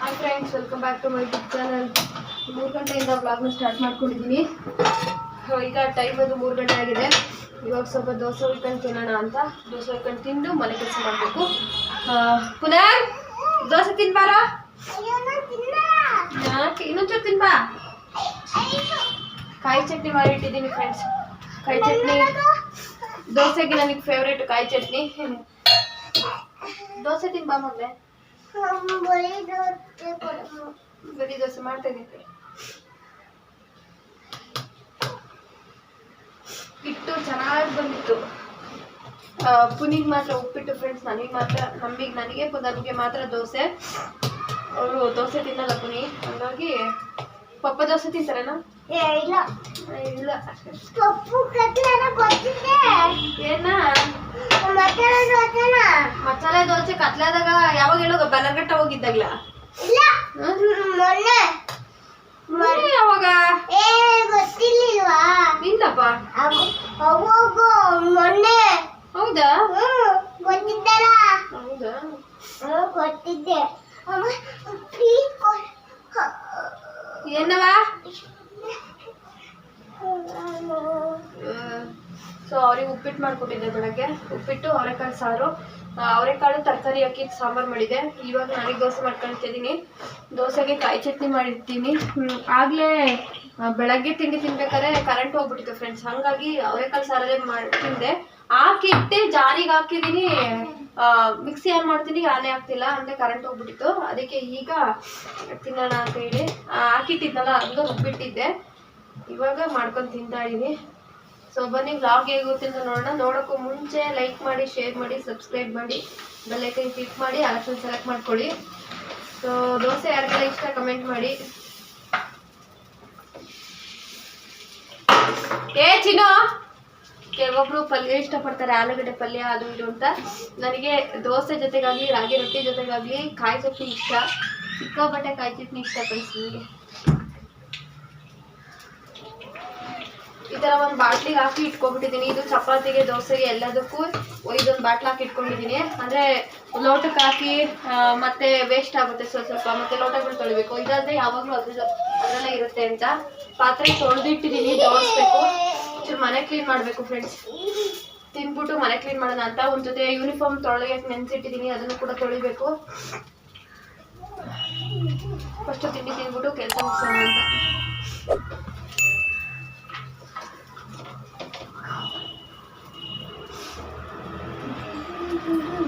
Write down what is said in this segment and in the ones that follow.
Hi friends welcome back to my YouTube channel ಮೂರು ಗಂಟೆಯಿಂದ ಬ್ಲಾಗ್ನ start ಮಾಡ್ಕೊಂಡಿದ್ದೀನಿ ಈಗ ಟೈಮ್ ಅದು ಮೂರು ಗಂಟೆ ಆಗಿದೆ. ಇವಾಗ ಸ್ವಲ್ಪ ದೋಸೆ ಹುಯ್ಕೊಂಡು ತಿನ್ನೋಣ ಅಂತ. ದೋಸೆ ಹುಯ್ಕೊಂಡು ತಿಂದು ಮನೆ ಕೆಲಸ ಮಾಡಬೇಕು. ಪುನಃ, ದೋಸೆ ತಿನ್ಬಾರ? ಇನ್ನೊಂಚೂರು ತಿನ್ಬಾ. ಕಾಯಿ ಚಟ್ನಿ ಮಾಡಿಟ್ಟಿದ್ದೀನಿ ಫ್ರೆಂಡ್ಸ್ ಕಾಯಿ ಚಟ್ನಿ. ದೋಸೆಗೆ ನನಗೆ ಫೇವ್ರೇಟ್ ಕಾಯಿ ಚಟ್ನಿ. ದೋಸೆ ತಿನ್ಬಾ ಮೊದಲೇ. ಬರೀ ದೋಸೆ ಮಾಡ್ತಾ ಹಿಟ್ಟು ಚೆನ್ನಾಗಿ ಬಂದಿತ್ತು. ಪುನಿಗ್ ಮಾತ್ರ ಉಪ್ಪಿಟ್ಟು ಫ್ರೆಂಡ್ಸ್ ನನಗೆ ಮಾತ್ರ ನಮಗೆ ನನಗೆ ನನಗೆ ಮಾತ್ರ ದೋಸೆ. ಅವರು ದೋಸೆ ತಿನ್ನಲ್ಲ ಪುನಿ ಹಂಗಾಗಿ ಪಪ್ಪ ದೋಸೆ ತಿಂತಾರೇನಾ? ಇಲ್ಲ. ಏನ? ಮಸಾಲೆ ದೋಸೆ ಕತ್ಲಾದಾಗ ಯಾವಾಗ ಹೇಳೋ ಬಲಗಟ್ಟ ಹೋಗಿದ್ದಾಗ್ಲ. ಮೊನ್ನೆ. ಯಾವಾಗ? ಇಲ್ಲಪ್ಪ ಮೊನ್ನೆ. ಹೌದಾ? ಗೊತ್ತಿದ್ದಲ್ಲ. ಹೌದಾ? ಗೊತ್ತಿದ್ದೆ. ಏನವ? ಸೊ ಅವ್ರಿಗೆ ಉಪ್ಪಿಟ್ಟು ಮಾಡಿಕೊಟ್ಟಿದ್ದೆ ಬೆಳಗ್ಗೆ. ಉಪ್ಪಿಟ್ಟು, ಅವರೆಕಾಳು ಸಾರು. ಅವರೆಕಾಳು ತರಕಾರಿ ಹಾಕಿ ಸಾಂಬಾರು ಮಾಡಿದೆ. ಇವಾಗ ನನಗೆ ದೋಸೆ ಮಾಡ್ಕೊಳ್ತಿದ್ದೀನಿ ದೋಸೆಗೆ ಕಾಯಿ ಚಟ್ನಿ ಮಾಡಿರ್ತೀನಿ. ಆಗಲೇ ಬೆಳಗ್ಗೆ ತಿಂಡಿ ತಿನ್ಬೇಕಾದ್ರೆ ಕರೆಂಟ್ ಹೋಗ್ಬಿಟ್ಟಿತ್ತು ಫ್ರೆಂಡ್ಸ್ ಹಂಗಾಗಿ ಅವರೆಕಾಳು ಸಾರಲ್ಲೇ ಮಾಡಿ, ತಿಂದೆ. ಹಾಕಿಟ್ಟೆ ಜಾರಿಗೆ ಹಾಕಿದ್ದೀನಿ. ಮಿಕ್ಸಿ ಆನ್ ಮಾಡ್ತೀನಿ ಆನೇ ಆಗ್ತಿಲ್ಲ ಅಂದರೆ ಕರೆಂಟ್ ಹೋಗ್ಬಿಟ್ಟಿತ್ತು. ಅದಕ್ಕೆ ಈಗ ತಿನ್ನೋಣ ಅಂತ ಹೇಳಿ ಹಾಕಿಟ್ಟಿದ್ನಲ್ಲ ಹಂಗೆ ರುಬ್ಬಿಟ್ಟಿದ್ದೆ ಇವಾಗ ಮಾಡ್ಕೊಂಡು ತಿಂತಾ ಇದ್ದೀನಿ ಸೊ ಬನ್ನಿ ಬ್ಲಾಗ್ ಹೇಗುತ್ತೆ ಅಂತ ನೋಡೋಣ. ನೋಡೋಕ್ಕೂ ಮುಂಚೆ ಲೈಕ್ ಮಾಡಿ ಶೇರ್ ಮಾಡಿ ಸಬ್ಸ್ಕ್ರೈಬ್ ಮಾಡಿ ಬೆಲ್ಲೈಕನ್ ಕ್ಲಿಕ್ ಮಾಡಿ ಆಪ್ಷನ್ ಸೆಲೆಕ್ಟ್ ಮಾಡ್ಕೊಳ್ಳಿ. ಸೊ ದೋಸೆ ಯಾರಿಗೆಲ್ಲ ಇಷ್ಟ ಕಮೆಂಟ್ ಮಾಡಿ. ಏ, ಚಿನ್ನೋ! ಕೆಲವೊಬ್ರು ಪಲ್ಯ ಇಷ್ಟಪಡ್ತಾರೆ, ಆಲೂಗಡ್ಡೆ ಪಲ್ಯ, ಅದು ಇದು ಅಂತ. ನನಗೆ ದೋಸೆ ಜೊತೆಗಾಗಲಿ, ರಾಗಿ ರೊಟ್ಟಿ ಜೊತೆಗಾಗಲಿ, ಕಾಯಿ ಚಟ್ನಿ ಇಷ್ಟ. ಸಿಕ್ಕಾಪಟ್ಟೆ ಕಾಯಿ ಚಟ್ನಿ ಇಷ್ಟ ಫ್ರೆಂಡ್ಸ್ ಈ ಥರ ಒಂದು ಬಾಟ್ಲಿಗೆ ಹಾಕಿ ಇಟ್ಕೊಬಿಟ್ಟಿದ್ದೀನಿ ಇದು ಚಪಾತಿಗೆ, ದೋಸೆಗೆ ಎಲ್ಲದಕ್ಕೂ ಇದೊಂದು ಬಾಟ್ಲ್ ಹಾಕಿ ಇಟ್ಕೊಂಡಿದ್ದೀನಿ ಅಂದರೆ ಲೋಟಕ್ಕೆ ಹಾಕಿ ಮತ್ತೆ ವೇಸ್ಟ್ ಆಗುತ್ತೆ ಸ್ವಲ್ಪ ಸ್ವಲ್ಪ, ಮತ್ತೆ ಲೋಟಗಳು ತೊಳಿಬೇಕು. ಇದಾದ್ರೆ ಯಾವಾಗಲೂ ಅದ್ರ ಅದರಲ್ಲೇ ಇರುತ್ತೆ ಅಂತ. ಪಾತ್ರೆ ತೊಳೆದಿಟ್ಟಿದ್ದೀನಿ ಜೋಡಿಸ್ಬೇಕು. ಚೂರು ಮನೆ ಕ್ಲೀನ್ ಮಾಡಬೇಕು ಫ್ರೆಂಡ್ಸ್ ತಿನ್ಬಿಟ್ಟು ಮನೆ ಕ್ಲೀನ್ ಮಾಡೋಣ ಅಂತ. ಒಂದು ಜೊತೆ ಯೂನಿಫಾರ್ಮ್ ತೊಳೆಯಕ್ಕೆ ನೆನೆಸಿಟ್ಟಿದ್ದೀನಿ ಅದನ್ನು ಕೂಡ ತೊಳಿಬೇಕು. ಫಸ್ಟ್ ತಿಂಡಿ ತಿಂದ್ಬಿಟ್ಟು ಕೆಲಸ ಮುಗಿಸೋಣ ಅಂತ. ಓ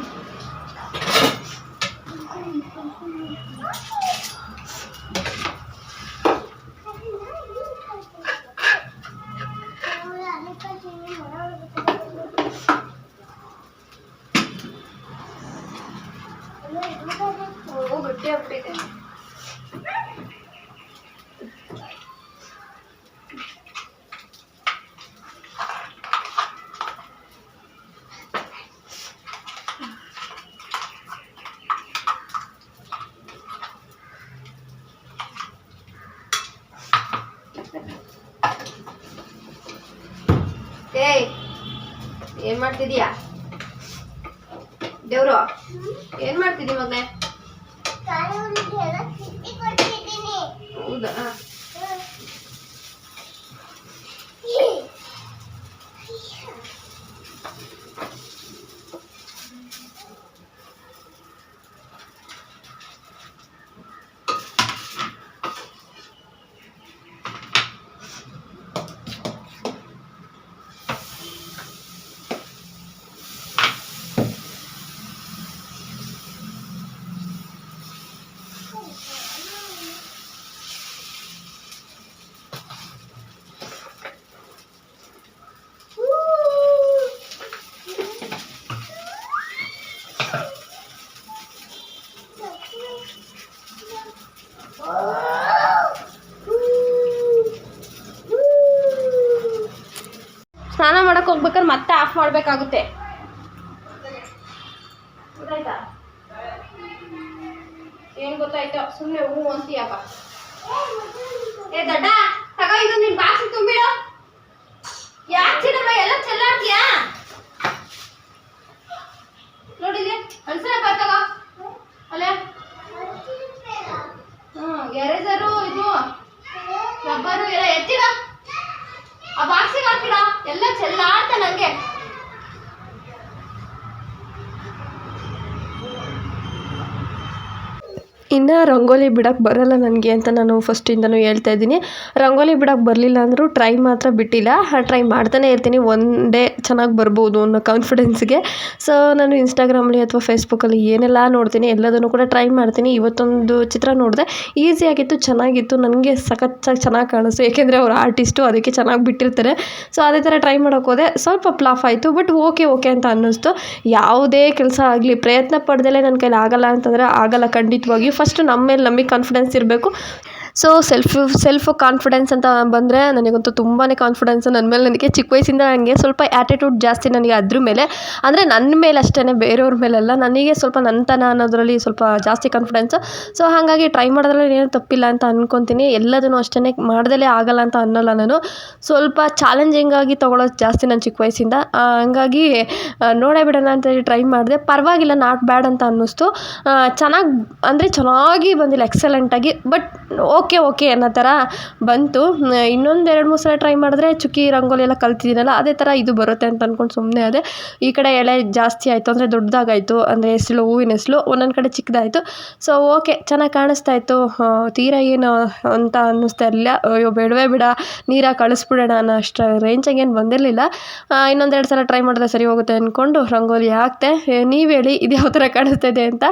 ಏನ್ ಮಾಡ್ತಿದೀಯಾ? ದೇವ್ರು ಏನ್ ಮಾಡ್ತಿದಿ ಮಗನೇ? ಮಾಡ್ಬೇಕಾಗುತ್ತೆ ಗೊತ್ತಾಯ್ತಾ ಏನ್ ಗೊತ್ತಾಯ್ತು ಸುಮ್ಮನೆ ಹೂ ಅಂತೀಯಪ್ಪ ಏ ದಡ್ಡ ತಗೋ ಇದು ನಿನ್ ಬಾಕ್ಸ್ ತುಂಬಿಡು ಯಾಕೆ ಚಿನ್ನಮ್ಮ ಎಲ್ಲ ಚೆಲ್ಲಾಡ್ತೀಯಾ ನೋಡಿಲಿ ಅನ್ಸಲ್ಲ ತಗೋ ಅಲ್ಲೇ ಎರೇಸರು ಇದು ರಬ್ಬರು ಎಲ್ಲ ಎತ್ತಿಡ ಆ ಬಾಕ್ಸಿಗೆ ಹಾಕಿಡ ಎಲ್ಲ ಚೆಲ್ಲಾಡ್ತ ನಂಗೆ ಇನ್ನು ರಂಗೋಲಿ ಬಿಡೋಕ್ಕೆ ಬರೋಲ್ಲ ನನಗೆ ಅಂತ ನಾನು ಫಸ್ಟಿಂದನೂ ಹೇಳ್ತಾ ಇದ್ದೀನಿ. ರಂಗೋಲಿ ಬಿಡೋಕ್ಕೆ ಬರಲಿಲ್ಲ ಅಂದರೂ ಟ್ರೈ ಮಾತ್ರ ಬಿಟ್ಟಿಲ್ಲ. ಟ್ರೈ ಮಾಡ್ತಾನೆ ಇರ್ತೀನಿ. ಒನ್ ಡೇ ಚೆನ್ನಾಗಿ ಬರ್ಬೋದು ಅನ್ನೋ ಕಾನ್ಫಿಡೆನ್ಸ್ಗೆ ಸೊ ನಾನು ಇನ್ಸ್ಟಾಗ್ರಾಮಲ್ಲಿ ಅಥವಾ ಫೇಸ್ಬುಕ್ಕಲ್ಲಿ ಏನೆಲ್ಲ ನೋಡ್ತೀನಿ, ಎಲ್ಲದನ್ನು ಕೂಡ ಟ್ರೈ ಮಾಡ್ತೀನಿ. ಇವತ್ತೊಂದು ಚಿತ್ರ ನೋಡಿದೆ. ಈಸಿಯಾಗಿತ್ತು ಚೆನ್ನಾಗಿತ್ತು. ನನಗೆ ಸಖತ್ತಾಗಿ ಚೆನ್ನಾಗಿ ಕಾಣಿಸ್ತು. ಏಕೆಂದರೆ ಅವರು ಆರ್ಟಿಸ್ಟು ಅದಕ್ಕೆ ಚೆನ್ನಾಗಿ ಬಿಟ್ಟಿರ್ತಾರೆ. ಸೊ ಅದೇ ಥರ ಟ್ರೈ ಮಾಡೋಕೆ ಹೋದೆ. ಸ್ವಲ್ಪ ಪ್ಲಾಫ್ ಆಯಿತು ಬಟ್ ಓಕೆ ಓಕೆ ಅಂತ ಅನ್ನಿಸ್ತು. ಯಾವುದೇ ಕೆಲಸ ಆಗಲಿ, ಪ್ರಯತ್ನ ಪಡ್ದಲೇ ನನ್ನ ಕೈಲಿ ಆಗಲ್ಲ ಅಂತಂದರೆ ಆಗಲ್ಲ. ಖಂಡಿತವಾಗಿಯೂ ಫಸ್ಟ್ ನಮ್ಮ ಮೇಲೆ ನಮಗೆ ಕಾನ್ಫಿಡೆನ್ಸ್ ಇರಬೇಕು. ಸೊ ಸೆಲ್ಫ್ ಸೆಲ್ಫ್ ಕಾನ್ಫಿಡೆನ್ಸ್ ಅಂತ ಬಂದರೆ ನನಗಂತೂ ತುಂಬಾ ಕಾನ್ಫಿಡೆನ್ಸ್ ನನ್ನ ಮೇಲೆ, ನನಗೆ ಚಿಕ್ಕ ವಯಸ್ಸಿಂದ ನನಗೆ ಸ್ವಲ್ಪ ಆ್ಯಟಿಟ್ಯೂಡ್ ಜಾಸ್ತಿ ನನಗೆ ಅದ್ರ ಮೇಲೆ. ಅಂದರೆ ನನ್ನ ಮೇಲೆ ಅಷ್ಟೇ ಬೇರೆಯವ್ರ ಮೇಲೆಲ್ಲ, ನನಗೆ ಸ್ವಲ್ಪ ನನ್ನತನ ಅನ್ನೋದರಲ್ಲಿ ಸ್ವಲ್ಪ ಜಾಸ್ತಿ ಕಾನ್ಫಿಡೆನ್ಸು ಸೊ ಹಾಗಾಗಿ ಟ್ರೈ ಮಾಡೋದ್ರಲ್ಲಿ ಏನೂ ತಪ್ಪಿಲ್ಲ ಅಂತ ಅಂದ್ಕೊತೀನಿ ಎಲ್ಲದನ್ನು ಅಷ್ಟೇ ಮಾಡ್ದಲೇ ಆಗಲ್ಲ ಅಂತ ಅನ್ನೋಲ್ಲ ನಾನು. ಸ್ವಲ್ಪ ಚಾಲೆಂಜಿಂಗ್ ಆಗಿ ತೊಗೊಳೋದು ಜಾಸ್ತಿ ನಾನು ಚಿಕ್ಕ ವಯಸ್ಸಿಂದ. ಹಂಗಾಗಿ ನೋಡೇ ಬಿಡೋಣ ಅಂತೇಳಿ ಟ್ರೈ ಮಾಡಿದೆ. ಪರವಾಗಿಲ್ಲ ನಾಟ್ ಬ್ಯಾಡ್ ಅಂತ ಅನ್ನಿಸ್ತು. ಚೆನ್ನಾಗಿ, ಅಂದರೆ ಚೆನ್ನಾಗಿ ಬಂದಿಲ್ಲ ಎಕ್ಸಲೆಂಟಾಗಿ ಬಟ್ ಓಕೆ ಓಕೆ ಅನ್ನೋ ಥರ ಬಂತು. ಇನ್ನೊಂದು ಎರಡು ಮೂರು ಸಲ ಟ್ರೈ ಮಾಡಿದ್ರೆ ಚುಕ್ಕಿ ರಂಗೋಲಿ ಎಲ್ಲ ಕಲ್ತಿದ್ದೀನಲ್ಲ, ಅದೇ ಥರ ಇದು ಬರುತ್ತೆ ಅಂತ ಅಂದ್ಕೊಂಡು ಸುಮ್ಮನೆ ಅದೇ ಈ ಕಡೆ ಎಳೆ ಜಾಸ್ತಿ ಆಯಿತು ಅಂದರೆ ದೊಡ್ಡದಾಗಾಯಿತು, ಅಂದರೆ ಹೆಸ್ಲು, ಹೂವಿನ ಹೆಸ್ಲು, ಒಂದೊಂದು ಕಡೆ ಚಿಕ್ಕದಾಯಿತು. ಸೊ, ಓಕೆ, ಚೆನ್ನಾಗಿ ಕಾಣಿಸ್ತಾ ಇತ್ತು. ತೀರಾ ಏನು ಅಂತ ಅನ್ನಿಸ್ತಾ ಇರಲಿಲ್ಲ. ಅಯ್ಯೋ, ಬೇಡವೇ ಬಿಡ, ನೀರಾಗಿ ಕಳಿಸ್ಬಿಡೋಣ ಅನ್ನೋ ಅಷ್ಟು ರೇಂಜಾಗಿ ಏನು ಬಂದಿರಲಿಲ್ಲ. ಇನ್ನೊಂದೆರಡು ಸಲ ಟ್ರೈ ಮಾಡಿದ್ರೆ ಸರಿ ಹೋಗುತ್ತೆ ಅಂದ್ಕೊಂಡು ರಂಗೋಲಿ ಹಾಕ್ತೆ ನೀವು ಹೇಳಿ, ಇದು ಯಾವ ಥರ ಕಾಣಿಸ್ತಾ ಇದೆ ಅಂತ.